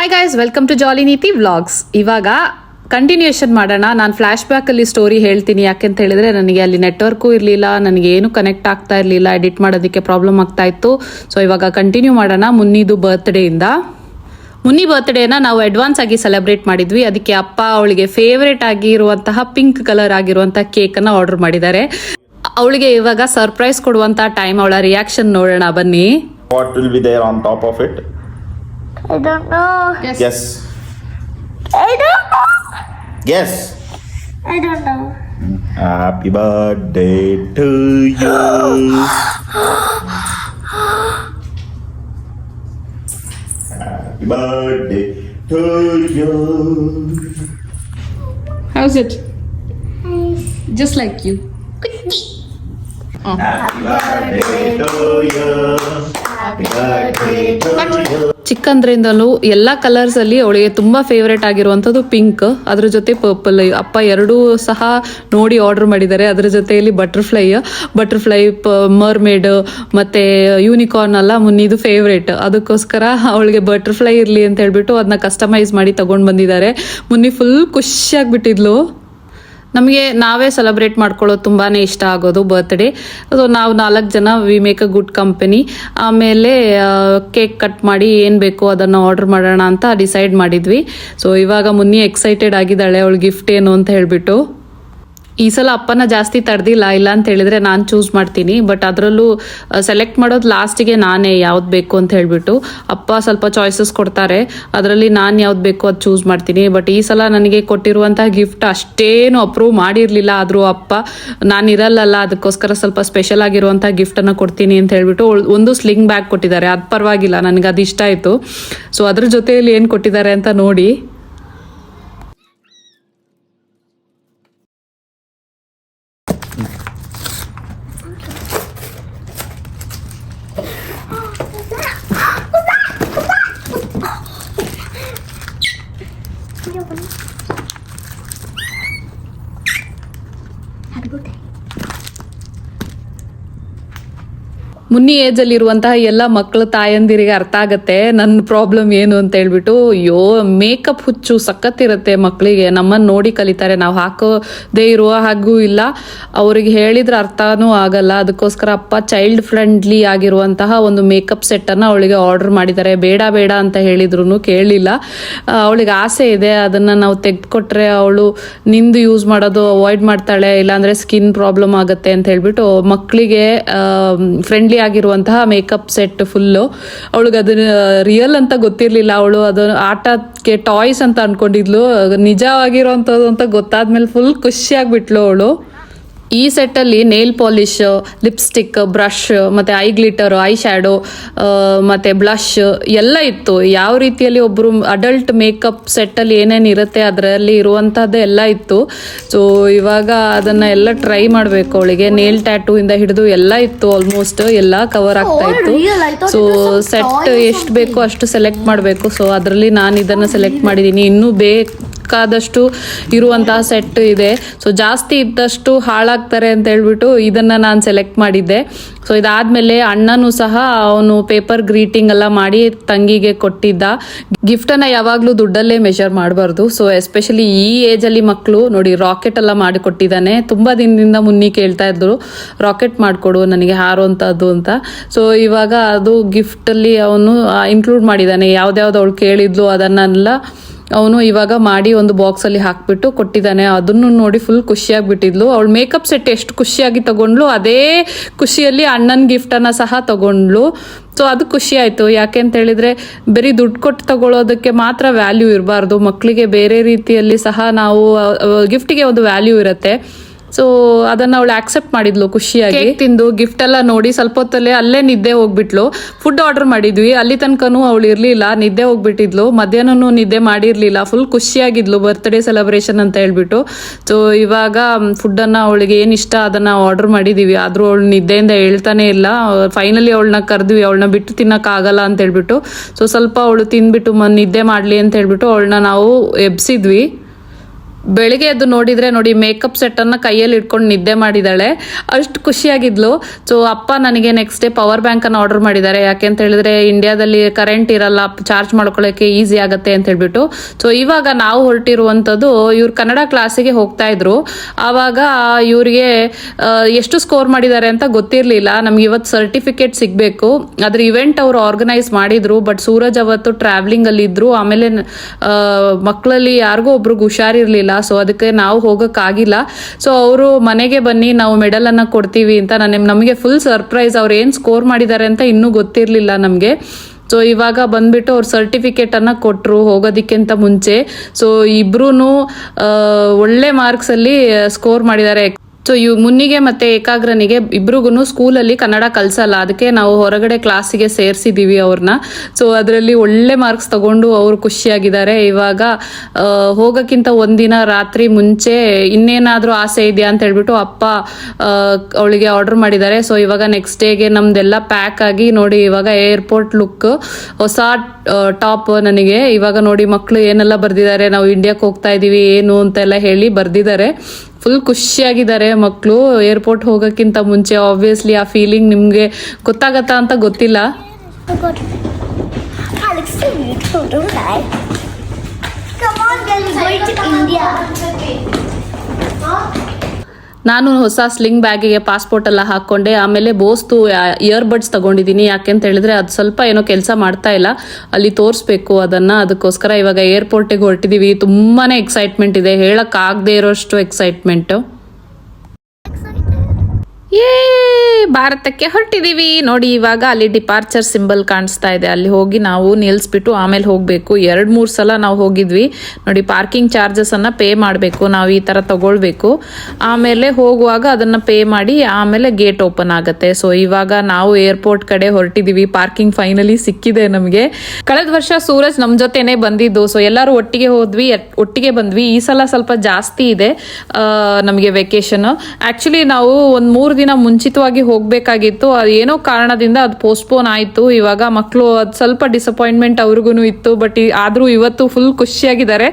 Hi guys welcome to Jolly Neethi vlogs ಇವಾಗ continuation ಮಾಡೋಣ. ನಾನು ಫ್ಲ್ಯಾಶ್ ಬ್ಯಾಕಲ್ಲಿ ಸ್ಟೋರಿ ಹೇಳ್ತೀನಿ. ಯಾಕೆಂತ ಹೇಳಿದ್ರೆ, ನನಗೆ ಅಲ್ಲಿ ನೆಟ್ವರ್ಕು ಇರಲಿಲ್ಲ, ನನಗೆ ಏನು ಕನೆಕ್ಟ್ ಆಗ್ತಾ ಇರಲಿಲ್ಲ ಎಡಿಟ್ ಮಾಡೋದಕ್ಕೆ ಪ್ರಾಬ್ಲಮ್ ಆಗ್ತಾ ಇತ್ತು. ಸೊ ಇವಾಗ ಕಂಟಿನ್ಯೂ ಮಾಡೋಣ ಮುನ್ನಿದು ಬರ್ತ್ಡೇಯಿಂದ ಮುನ್ನಿ ಬರ್ತ್ಡೇನ ನಾವು ಅಡ್ವಾನ್ಸ್ ಆಗಿ ಸೆಲೆಬ್ರೇಟ್ ಮಾಡಿದ್ವಿ. ಅದಕ್ಕೆ ಅಪ್ಪ ಅವಳಿಗೆ ಫೇವ್ರೇಟ್ ಆಗಿರುವಂತಹ ಪಿಂಕ್ ಕಲರ್ ಆಗಿರುವಂತಹ ಕೇಕನ್ನು ಆರ್ಡರ್ ಮಾಡಿದ್ದಾರೆ. ಅವಳಿಗೆ ಇವಾಗ ಸರ್ಪ್ರೈಸ್ ಕೊಡುವಂತಹ ಟೈಮ್ ಅವಳ ರಿಯಾಕ್ಷನ್ ನೋಡೋಣ ಬನ್ನಿ. What will be there on top of it? I don't know. Yes. I don't know. Yes. I don't know. Happy birthday to you. Happy birthday to you. How's it? Just like you. Happy birthday to you. Happy birthday to you. ಚಿಕ್ಕಂದ್ರಿಂದಲೂ ಎಲ್ಲ colours ಅಲ್ಲಿ ಅವಳಿಗೆ ತುಂಬಾ favourite ಆಗಿರುವಂತದ್ದು pink ಅದ್ರ ಜೊತೆ purple ಅಪ್ಪ ಎರಡೂ ಸಹ ನೋಡಿ ಆರ್ಡರ್ ಮಾಡಿದ್ದಾರೆ. ಅದ್ರ ಜೊತೆಯಲ್ಲಿ ಬಟರ್ಫ್ಲೈ ಬಟರ್ಫ್ಲೈ ಮರ್ಮೇಡ್ ಮತ್ತೆ ಯೂನಿಕಾರ್ನ್ ಅಲ್ಲ, ಮುನ್ನಿದು ಫೇವ್ರೇಟ್ ಅದಕ್ಕೋಸ್ಕರ ಅವಳಿಗೆ ಬಟರ್ಫ್ಲೈ ಇರ್ಲಿ ಅಂತ ಹೇಳ್ಬಿಟ್ಟು ಅದನ್ನ ಕಸ್ಟಮೈಸ್ ಮಾಡಿ ತಗೊಂಡ್ ಬಂದಿದ್ದಾರೆ. ಮುನ್ನಿ ಫುಲ್ ಖುಷಿಯಾಗ್ಬಿಟ್ಟಿದ್ಲು. ನಮಗೆ ನಾವೇ ಸೆಲೆಬ್ರೇಟ್ ಮಾಡ್ಕೊಳ್ಳೋದು ತುಂಬಾ ಇಷ್ಟ ಆಗೋದು ಬರ್ತ್ಡೇ ಸೊ ನಾವು ನಾಲ್ಕು ಜನ we make a good company ಆಮೇಲೆ ಕೇಕ್ ಕಟ್ ಮಾಡಿ ಏನು ಬೇಕು ಅದನ್ನು ಆರ್ಡರ್ ಮಾಡೋಣ ಅಂತ ಡಿಸೈಡ್ ಮಾಡಿದ್ವಿ. ಸೊ ಇವಾಗ ಮುನ್ನಿ ಎಕ್ಸೈಟೆಡ್ ಆಗಿದ್ದಾಳೆ, ಅವಳು ಗಿಫ್ಟ್ ಏನು ಅಂತ ಹೇಳ್ಬಿಟ್ಟು. ಈ ಸಲ ಅಪ್ಪನ ಜಾಸ್ತಿ ತಡೆದಿಲ್ಲ, ಇಲ್ಲ ಅಂತ ಹೇಳಿದ್ರೆ ನಾನು ಚೂಸ್ ಮಾಡ್ತೀನಿ ಬಟ್ ಅದರಲ್ಲೂ ಸೆಲೆಕ್ಟ್ ಮಾಡೋದು ಲಾಸ್ಟಿಗೆ ನಾನೇ ಯಾವ್ದು ಬೇಕು ಅಂತ ಹೇಳಿಬಿಟ್ಟು ಅಪ್ಪ ಸ್ವಲ್ಪ ಚಾಯ್ಸಸ್ ಕೊಡ್ತಾರೆ, ಅದರಲ್ಲಿ ನಾನು ಯಾವ್ದು ಬೇಕು ಅದು ಚೂಸ್ ಮಾಡ್ತೀನಿ ಬಟ್ ಈ ಸಲ ನನಗೆ ಕೊಟ್ಟಿರುವಂತಹ ಗಿಫ್ಟ್ ಅಷ್ಟೇನು ಅಪ್ರೂವ್ ಮಾಡಿರಲಿಲ್ಲ, ಆದರೂ ಅಪ್ಪ, ನಾನು ಅದಕ್ಕೋಸ್ಕರ ಸ್ವಲ್ಪ ಸ್ಪೆಷಲ್ ಆಗಿರುವಂಥ ಗಿಫ್ಟನ್ನು ಕೊಡ್ತೀನಿ ಅಂತ ಹೇಳಿಬಿಟ್ಟು ಒಂದು ಸ್ಲಿಂಗ್ ಬ್ಯಾಗ್ ಕೊಟ್ಟಿದ್ದಾರೆ, ಅದು ಪರವಾಗಿಲ್ಲ, ನನಗೆ ಅದು ಇಷ್ಟ ಆಯಿತು. ಸೊ ಅದ್ರ ಜೊತೆಯಲ್ಲಿ ಏನು ಕೊಟ್ಟಿದ್ದಾರೆ ಅಂತ ನೋಡಿ. good day. ಮುನ್ನಿ ಏಜಲ್ಲಿ ಇರುವಂತಹ ಎಲ್ಲ ಮಕ್ಕಳು ತಾಯಂದಿರಿಗೆ ಅರ್ಥ ಆಗತ್ತೆ. ನನ್ನ ಪ್ರಾಬ್ಲಮ್ ಏನು ಅಂತ ಹೇಳ್ಬಿಟ್ಟು, ಅಯ್ಯೋ ಮೇಕಪ್ ಹುಚ್ಚು ಸಖತ್ತಿರುತ್ತೆ ಮಕ್ಕಳಿಗೆ ನಮ್ಮನ್ನು ನೋಡಿ ಕಲಿತಾರೆ. ನಾವು ಹಾಕೋದೇ ಇರುವ ಹಾಗೂ ಇಲ್ಲ. ಅವ್ರಿಗೆ ಹೇಳಿದ್ರೆ ಅರ್ಥನೂ ಆಗಲ್ಲ. ಅದಕ್ಕೋಸ್ಕರ ಅಪ್ಪ ಚೈಲ್ಡ್ ಫ್ರೆಂಡ್ಲಿ ಆಗಿರುವಂತಹ ಒಂದು ಮೇಕಪ್ ಸೆಟ್ಟನ್ನು ಅವಳಿಗೆ ಆರ್ಡರ್ ಮಾಡಿದ್ದಾರೆ. ಬೇಡ ಬೇಡ ಅಂತ ಹೇಳಿದ್ರು ಕೇಳಲಿಲ್ಲ ಅವಳಿಗೆ ಆಸೆ ಇದೆ. ಅದನ್ನು ನಾವು ತೆಗೆದುಕೊಟ್ರೆ ಅವಳು ನಿಂದು ಯೂಸ್ ಮಾಡೋದು ಅವಾಯ್ಡ್ ಮಾಡ್ತಾಳೆ. ಇಲ್ಲಾಂದ್ರೆ ಸ್ಕಿನ್ ಪ್ರಾಬ್ಲಮ್ ಆಗುತ್ತೆ ಅಂತ ಹೇಳ್ಬಿಟ್ಟು ಮಕ್ಕಳಿಗೆ ಫ್ರೆಂಡ್ಲಿ ಆಗಿರುವಂತಹ ಮೇಕಪ್ ಸೆಟ್ ಫುಲ್ಲು ಅವಳಿಗೆ ಅದನ್ನ ರಿಯಲ್ ಅಂತ ಗೊತ್ತಿರಲಿಲ್ಲ ಅವಳು. ಅದನ್ನು ಆಟಕ್ಕೆ ಟಾಯ್ಸ್ ಅಂತ ಅನ್ಕೊಂಡಿದ್ಲು. ನಿಜವಾಗಿರೋಂಥದ್ದು ಅಂತ ಗೊತ್ತಾದ್ಮೇಲೆ ಫುಲ್ ಖುಷಿಯಾಗಿಬಿಟ್ಲು ಅವಳು. ಈ ಸೆಟ್ಟಲ್ಲಿ ನೇಲ್ ಪಾಲಿಶ್ ಲಿಪ್ಸ್ಟಿಕ್ ಬ್ರಷ್ ಮತ್ತು ಐ ಗ್ಲಿಟರ್ ಐ ಶ್ಯಾಡೋ ಮತ್ತು ಬ್ಲಷ್ ಎಲ್ಲ ಇತ್ತು. ಯಾವ ರೀತಿಯಲ್ಲಿ ಒಬ್ಬರು ಅಡಲ್ಟ್ ಮೇಕಪ್ ಸೆಟ್ಟಲ್ಲಿ ಏನೇನು ಇರುತ್ತೆ ಅದರಲ್ಲಿ ಇರುವಂಥದ್ದು ಎಲ್ಲ ಇತ್ತು. ಸೊ ಇವಾಗ ಅದನ್ನು ಎಲ್ಲ ಟ್ರೈ ಮಾಡಬೇಕು ಅವಳಿಗೆ. ನೇಲ್ ಟ್ಯಾಟೂ ಇಂದ ಹಿಡಿದು ಎಲ್ಲ ಇತ್ತು ಆಲ್ಮೋಸ್ಟ್ ಎಲ್ಲ ಕವರ್ ಆಗ್ತಾ Oh, ಇತ್ತು. real? ಸೊ ಸೆಟ್ ಎಷ್ಟು ಬೇಕು ಅಷ್ಟು ಸೆಲೆಕ್ಟ್ ಮಾಡಬೇಕು. ಸೊ ಅದರಲ್ಲಿ ನಾನು ಇದನ್ನು ಸೆಲೆಕ್ಟ್ ಮಾಡಿದ್ದೀನಿ ಇನ್ನೂ ಬೇಕಾದಷ್ಟು ಇರುವಂತಹ ಸೆಟ್ ಇದೆ. ಸೊ ಜಾಸ್ತಿ ಇದ್ದಷ್ಟು ಹಾಳಾಗ್ತಾರೆ ಅಂತ ಹೇಳ್ಬಿಟ್ಟು ಇದನ್ನು ನಾನು ಸೆಲೆಕ್ಟ್ ಮಾಡಿದ್ದೆ. ಸೊ ಇದಾದ್ಮೇಲೆ ಅಣ್ಣನೂ ಸಹ ಅವನು ಪೇಪರ್ ಗ್ರೀಟಿಂಗ್ ಎಲ್ಲ ಮಾಡಿ ತಂಗಿಗೆ ಕೊಟ್ಟಿದ್ದ. ಗಿಫ್ಟನ್ನು ಯಾವಾಗಲೂ ದುಡ್ಡಲ್ಲೇ ಮೆಷರ್ ಮಾಡಬಾರ್ದು. ಸೊ ಎಸ್ಪೆಷಲಿ ಈ ಏಜಲ್ಲಿ ಮಕ್ಕಳು ನೋಡಿ ರಾಕೆಟ್ ಎಲ್ಲ ಮಾಡಿ ಕೊಟ್ಟಿದ್ದಾನೆ ತುಂಬ ದಿನದಿಂದ ಮುನ್ನಿ ಕೇಳ್ತಾ ಇದ್ರು ರಾಕೆಟ್ ಮಾಡಿಕೊಡು, ನನಗೆ ಹಾರುವಂಥದ್ದು ಅಂತ. ಸೊ ಇವಾಗ ಅದು ಗಿಫ್ಟಲ್ಲಿ ಅವನು ಇನ್ಕ್ಲೂಡ್ ಮಾಡಿದ್ದಾನೆ. ಯಾವ್ದ್ಯಾವ್ದು ಅವಳು ಕೇಳಿದ್ಲು ಅದನ್ನೆಲ್ಲ ಅವನು ಇವಾಗ ಮಾಡಿ ಒಂದು ಬಾಕ್ಸಲ್ಲಿ ಹಾಕ್ಬಿಟ್ಟು ಕೊಟ್ಟಿದ್ದಾನೆ. ಅದನ್ನು ನೋಡಿ ಫುಲ್ ಖುಷಿಯಾಗ್ಬಿಟ್ಟಿದ್ಲು. ಅವಳು ಮೇಕಪ್ ಸೆಟ್ ಎಷ್ಟು ಖುಷಿಯಾಗಿ ತಗೊಂಡ್ಲು ಅದೇ ಖುಷಿಯಲ್ಲಿ ಅಣ್ಣನ ಗಿಫ್ಟನ್ನು ಸಹ ತಗೊಂಡ್ಲು ಸೊ ಅದು ಖುಷಿ ಆಯ್ತು. ಯಾಕೆ ಅಂತ ಹೇಳಿದ್ರೆ, ಬರೀ ದುಡ್ಡು ಕೊಟ್ಟು ತಗೊಳ್ಳೋದಕ್ಕೆ ಮಾತ್ರ ವ್ಯಾಲ್ಯೂ ಇರಬಾರ್ದು. ಮಕ್ಕಳಿಗೆ ಬೇರೆ ರೀತಿಯಲ್ಲಿ ಸಹ ನಾವು ಗಿಫ್ಟಿಗೆ ಒಂದು ವ್ಯಾಲ್ಯೂ ಇರುತ್ತೆ. ಸೊ ಅದನ್ನ ಅವಳು ಆಕ್ಸೆಪ್ಟ್ ಮಾಡಿದ್ಲು ಖುಷಿಯಾಗಿ. ತಿಂದು ಗಿಫ್ಟ್ ಎಲ್ಲ ನೋಡಿ ಸ್ವಲ್ಪ ಹೊತ್ತಲ್ಲೇ ಅಲ್ಲೇ ನಿದ್ದೆ ಹೋಗ್ಬಿಟ್ಲು. ಫುಡ್ ಆರ್ಡರ್ ಮಾಡಿದ್ವಿ. ಅಲ್ಲಿ ತನಕನೂ ಅವಳು ಇರ್ಲಿಲ್ಲ. ನಿದ್ದೆ ಹೋಗ್ಬಿಟ್ಟಿದ್ಲು. ಮಧ್ಯಾಹ್ನನೂ ನಿದ್ದೆ ಮಾಡಿರ್ಲಿಲ್ಲ. ಫುಲ್ ಖುಷಿಯಾಗಿದ್ಲು ಬರ್ತ್ಡೇ ಸೆಲೆಬ್ರೇಷನ್ ಅಂತ ಹೇಳ್ಬಿಟ್ಟು. ಸೊ ಇವಾಗ ಫುಡ್ಡನ್ನು ಅವಳಿಗೆ ಏನು ಇಷ್ಟ ಅದನ್ನ ಆರ್ಡರ್ ಮಾಡಿದೀವಿ. ಆದ್ರೂ ಅವಳು ನಿದ್ದೆಯಿಂದ ಹೇಳ್ತಾನೆ ಇಲ್ಲ. ಫೈನಲಿ ಅವಳನ್ನ ಕರೆದ್ವಿ. ಅವಳನ್ನ ಬಿಟ್ಟು ತಿನ್ನಕ್ಕಾಗಲ್ಲ ಅಂತ ಹೇಳ್ಬಿಟ್ಟು. ಸೊ ಸ್ವಲ್ಪ ಅವಳು ತಿಂದ್ಬಿಟ್ಟು ನಿದ್ದೆ ಮಾಡಲಿ ಅಂತ ಹೇಳ್ಬಿಟ್ಟು ಅವಳನ್ನ ನಾವು ಎಬ್ಸಿದ್ವಿ. ಬೆಳಿಗ್ಗೆ ಎದ್ದು ನೋಡಿದ್ರೆ ನೋಡಿ ಮೇಕಪ್ ಸೆಟ್ಟನ್ನು ಕೈಯಲ್ಲಿ ಇಟ್ಕೊಂಡು ನಿದ್ದೆ ಮಾಡಿದ್ದಾಳೆ. ಅಷ್ಟು ಖುಷಿಯಾಗಿದ್ಲು. ಸೊ ಅಪ್ಪ ನನಗೆ ನೆಕ್ಸ್ಟ್ ಡೇ ಪವರ್ ಬ್ಯಾಂಕನ್ನು ಆರ್ಡರ್ ಮಾಡಿದ್ದಾರೆ. ಯಾಕೆ ಅಂತ ಹೇಳಿದ್ರೆ ಇಂಡಿಯಾದಲ್ಲಿ ಕರೆಂಟ್ ಇರಲ್ಲ ಚಾರ್ಜ್ ಮಾಡ್ಕೊಳ್ಳೋಕೆ ಈಸಿ ಆಗುತ್ತೆ ಅಂತ ಹೇಳ್ಬಿಟ್ಟು. ಸೊ ಇವಾಗ ನಾವು ಹೊರಟಿರುವಂಥದ್ದು ಇವ್ರು ಕನ್ನಡ ಕ್ಲಾಸಿಗೆ ಹೋಗ್ತಾ ಇದ್ರು. ಆವಾಗ ಇವ್ರಿಗೆ ಎಷ್ಟು ಸ್ಕೋರ್ ಮಾಡಿದ್ದಾರೆ ಅಂತ ಗೊತ್ತಿರಲಿಲ್ಲ. ನಮ್ಗೆ ಇವತ್ತು ಸರ್ಟಿಫಿಕೇಟ್ ಸಿಗಬೇಕು. ಅದ್ರ ಇವೆಂಟ್ ಅವರು ಆರ್ಗನೈಸ್ ಮಾಡಿದ್ರು ಬಟ್ ಸೂರಜ್ ಅವತ್ತು ಟ್ರಾವೆಲಿಂಗ್ ಅಲ್ಲಿ ಇದ್ರು. ಆಮೇಲೆ ಮಕ್ಕಳಲ್ಲಿ ಯಾರಿಗೋ ಒಬ್ರಿಗೆ ಹುಷಾರಿರ್ಲಿಲ್ಲ. ಸೊ ಅದಕ್ಕೆ ನಾವು ಹೋಗೋಕ್ಕಾಗಿಲ್ಲ. ಸೊ ಅವರು ಮನೆಗೆ ಬನ್ನಿ, ನಾವು ಮೆಡಲ್ ಅನ್ನ ಕೊಡ್ತೀವಿ ಅಂತ ನಾನು ನಮಗೆ ಫುಲ್ ಸರ್ಪ್ರೈಸ್ ಅವ್ರು ಏನು ಸ್ಕೋರ್ ಮಾಡಿದ್ದಾರೆ ಅಂತ ಇನ್ನೂ ಗೊತ್ತಿರಲಿಲ್ಲ ನಮಗೆ. ಸೊ ಇವಾಗ ಬಂದ್ಬಿಟ್ಟು ಅವ್ರು ಸರ್ಟಿಫಿಕೇಟ್ ಅನ್ನ ಕೊಟ್ಟರು ಹೋಗೋದಕ್ಕಿಂತ ಮುಂಚೆ. ಸೊ ಇಬ್ರು ಒಳ್ಳೆ ಮಾರ್ಕ್ಸ್ ಅಲ್ಲಿ ಸ್ಕೋರ್ ಮಾಡಿದ್ದಾರೆ. ಸೊ ಇವ್ ಮುನ್ನಿಗೆ ಮತ್ತೆ ಏಕಾಗ್ರನಿಗೆ ಇಬ್ರಿಗೂ ಸ್ಕೂಲಲ್ಲಿ ಕನ್ನಡ ಕಲ್ಸಲ್ಲ. ಅದಕ್ಕೆ ನಾವು ಹೊರಗಡೆ ಕ್ಲಾಸಿಗೆ ಸೇರಿಸಿದೀವಿ ಅವ್ರನ್ನ ಸೊ ಅದರಲ್ಲಿ ಒಳ್ಳೆ ಮಾರ್ಕ್ಸ್ ತಗೊಂಡು ಅವರು ಖುಷಿಯಾಗಿದ್ದಾರೆ. ಇವಾಗ ಹೋಗೋಕ್ಕಿಂತ ಒಂದಿನ ರಾತ್ರಿ ಮುಂಚೆ ಇನ್ನೇನಾದರೂ ಆಸೆ ಇದೆಯಾ ಅಂತ ಹೇಳ್ಬಿಟ್ಟು ಅಪ್ಪ ಅವಳಿಗೆ ಆರ್ಡರ್ ಮಾಡಿದ್ದಾರೆ. ಸೊ ಇವಾಗ ನೆಕ್ಸ್ಟ್ ಡೇಗೆ ನಮ್ದೆಲ್ಲ ಪ್ಯಾಕ್ ಆಗಿ ನೋಡಿ ಇವಾಗ ಏರ್ಪೋರ್ಟ್ ಲುಕ್ ಹೊಸ ಟಾಪ್ ನನಗೆ. ಇವಾಗ ನೋಡಿ ಮಕ್ಕಳು ಏನೆಲ್ಲ ಬರ್ದಿದ್ದಾರೆ? ನಾವು ಇಂಡಿಯಾಕ್ಕೆ ಹೋಗ್ತಾ ಇದೀವಿ, ಏನು ಅಂತೆಲ್ಲ ಹೇಳಿ ಬರ್ದಿದ್ದಾರೆ. ಫುಲ್ ಖುಷಿಯಾಗಿದ್ದಾರೆ ಮಕ್ಕಳು ಏರ್ಪೋರ್ಟ್ ಹೋಗೋಕ್ಕಿಂತ ಮುಂಚೆ ಆಬ್ವಿಯಸ್ಲಿ ಆ ಫೀಲಿಂಗ್ ನಿಮಗೆ ಗೊತ್ತಾಗತ್ತಾ ಅಂತ ಗೊತ್ತಿಲ್ಲ Oh? Come on, India. ನಾನು ಹೊಸ ಸ್ಲಿಂಗ್ ಬ್ಯಾಗಿಗೆ ಪಾಸ್ಪೋರ್ಟ್ ಎಲ್ಲ ಹಾಕೊಂಡೆ, ಆಮೇಲೆ ಬೋಸ್ತು ಇಯರ್ಬಡ್ಸ್ ತಗೊಂಡಿದ್ದೀನಿ ಯಾಕೆ ಅಂತ ಹೇಳಿದ್ರೆ ಅದು ಸ್ವಲ್ಪ ಏನೋ ಕೆಲಸ ಮಾಡ್ತಾ ಇಲ್ಲ. ಅಲ್ಲಿ ತೋರಿಸ್ಬೇಕು ಅದನ್ನ. ಅದಕ್ಕೋಸ್ಕರ ಇವಾಗ ಏರ್ಪೋರ್ಟಿಗೆ ಹೊರಟಿದ್ದೀವಿ ತುಂಬಾನೇ ಎಕ್ಸೈಟ್ಮೆಂಟ್ ಇದೆ. ಹೇಳಕ್ ಆಗದೆ ಇರೋಷ್ಟು ಎಕ್ಸೈಟ್ಮೆಂಟ್ ಏ, ಭಾರತಕ್ಕೆ ಹೊರಟಿದೀವಿ. ನೋಡಿ, ಇವಾಗ ಅಲ್ಲಿ ಡಿಪಾರ್ಚರ್ ಸಿಂಬಲ್ ಕಾಣಿಸ್ತಾ ಇದೆ. ಅಲ್ಲಿ ಹೋಗಿ ನಾವು ನಿಲ್ಲಿಸ್ಬಿಟ್ಟು ಆಮೇಲೆ ಹೋಗಬೇಕು. ಎರಡು, ಮೂರು ಸಲ ನಾವು ಹೋಗಿದ್ವಿ. ನೋಡಿ ಪಾರ್ಕಿಂಗ್ ಚಾರ್ಜಸನ್ನು ಪೇ ಮಾಡಬೇಕು. ನಾವು ಈ ತರ ತಗೊಳ್ಬೇಕು. ಆಮೇಲೆ ಹೋಗುವಾಗ ಅದನ್ನ ಪೇ ಮಾಡಿ ಆಮೇಲೆ ಗೇಟ್ ಓಪನ್ ಆಗುತ್ತೆ. ಸೊ ಇವಾಗ ನಾವು ಏರ್ಪೋರ್ಟ್ ಕಡೆ ಹೊರಟಿದೀವಿ. ಪಾರ್ಕಿಂಗ್ ಫೈನಲಿ ಸಿಕ್ಕಿದೆ ನಮಗೆ. ಕಳೆದ ವರ್ಷ ಸೂರಜ್ ನಮ್ಮ ಜೊತೆನೆ ಬಂದಿದ್ದು. ಸೊ ಎಲ್ಲರೂ ಒಟ್ಟಿಗೆ ಹೋದ್ವಿ. ಒಟ್ಟಿಗೆ ಬಂದ್ವಿ. ಈ ಸಲ ಸ್ವಲ್ಪ ಜಾಸ್ತಿ ಇದೆ ನಮಗೆ ವೆಕೇಶನ್ ಆಕ್ಚುಲಿ ನಾವು ಒಂದು ಮೂರು ದಿನ ಮುಂಚಿತವಾಗಿ ಹೋಗ್ಬೇಕಾಗಿತ್ತು. ಅದು ಏನೋ ಕಾರಣದಿಂದ ಅದು ಪೋಸ್ಟ್ಪೋನ್ ಆಯ್ತು. ಇವಾಗ ಮಕ್ಕಳು ಅದು ಸ್ವಲ್ಪ ಡಿಸಪಾಯಿಂಟ್ಮೆಂಟ್ ಅವ್ರಿಗೂ ಇತ್ತು. ಬಟ್ ಆದ್ರೂ ಇವತ್ತು ಫುಲ್ ಖುಷಿಯಾಗಿದ್ದಾರೆ.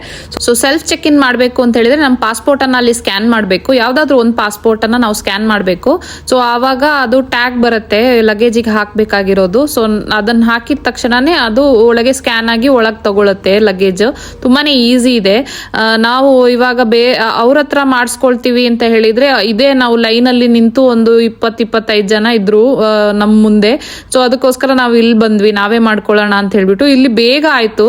ಸೊ ಸೆಲ್ಫ್ ಚೆಕ್ ಇನ್ ಮಾಡಬೇಕು ಅಂತ ಹೇಳಿದ್ರೆ ನಮ್ಮ ಪಾಸ್ಪೋರ್ಟ್ ಅನ್ನ ಅಲ್ಲಿ ಸ್ಕ್ಯಾನ್ ಮಾಡಬೇಕು. ಯಾವ್ದಾದ್ರು ಒಂದು ಪಾಸ್ಪೋರ್ಟ್ ಅನ್ನ ನಾವು ಸ್ಕ್ಯಾನ್ ಮಾಡಬೇಕು. ಸೊ ಆವಾಗ ಅದು ಟ್ಯಾಗ್ ಬರುತ್ತೆ. ಲಗೇಜಿಗೆ ಹಾಕ್ಬೇಕಾಗಿರೋದು. ಸೊ ಅದನ್ನ ಹಾಕಿದ ತಕ್ಷಣನೇ ಅದು ಒಳಗೆ ಸ್ಕ್ಯಾನ್ ಆಗಿ ಒಳಗೆ ತಗೊಳುತ್ತೆ ಲಗೇಜ್ ತುಂಬಾನೇ ಈಸಿ ಇದೆ. ನಾವು ಇವಾಗ ಬೇ ಅವ್ರ ಹತ್ರ ಮಾಡಿಸ್ಕೊಳ್ತೀವಿ ಅಂತ ಹೇಳಿದ್ರೆ, ಇದೇ ನಾವು ಲೈನಲ್ಲಿ ನಿಂತು ಒಂದು ಇಪ್ಪತ್ತು ಇಪ್ಪತ್ತೈದು ಜನ ಇದ್ರು ನಮ್ಮ ಮುಂದೆ. ಸೊ ಅದಕ್ಕೋಸ್ಕರ ನಾವು ಇಲ್ಲಿ ಬಂದ್ವಿ, ನಾವೇ ಮಾಡ್ಕೊಳ್ಳೋಣ ಅಂತ ಹೇಳ್ಬಿಟ್ಟು. ಇಲ್ಲಿ ಬೇಗ ಆಯ್ತು.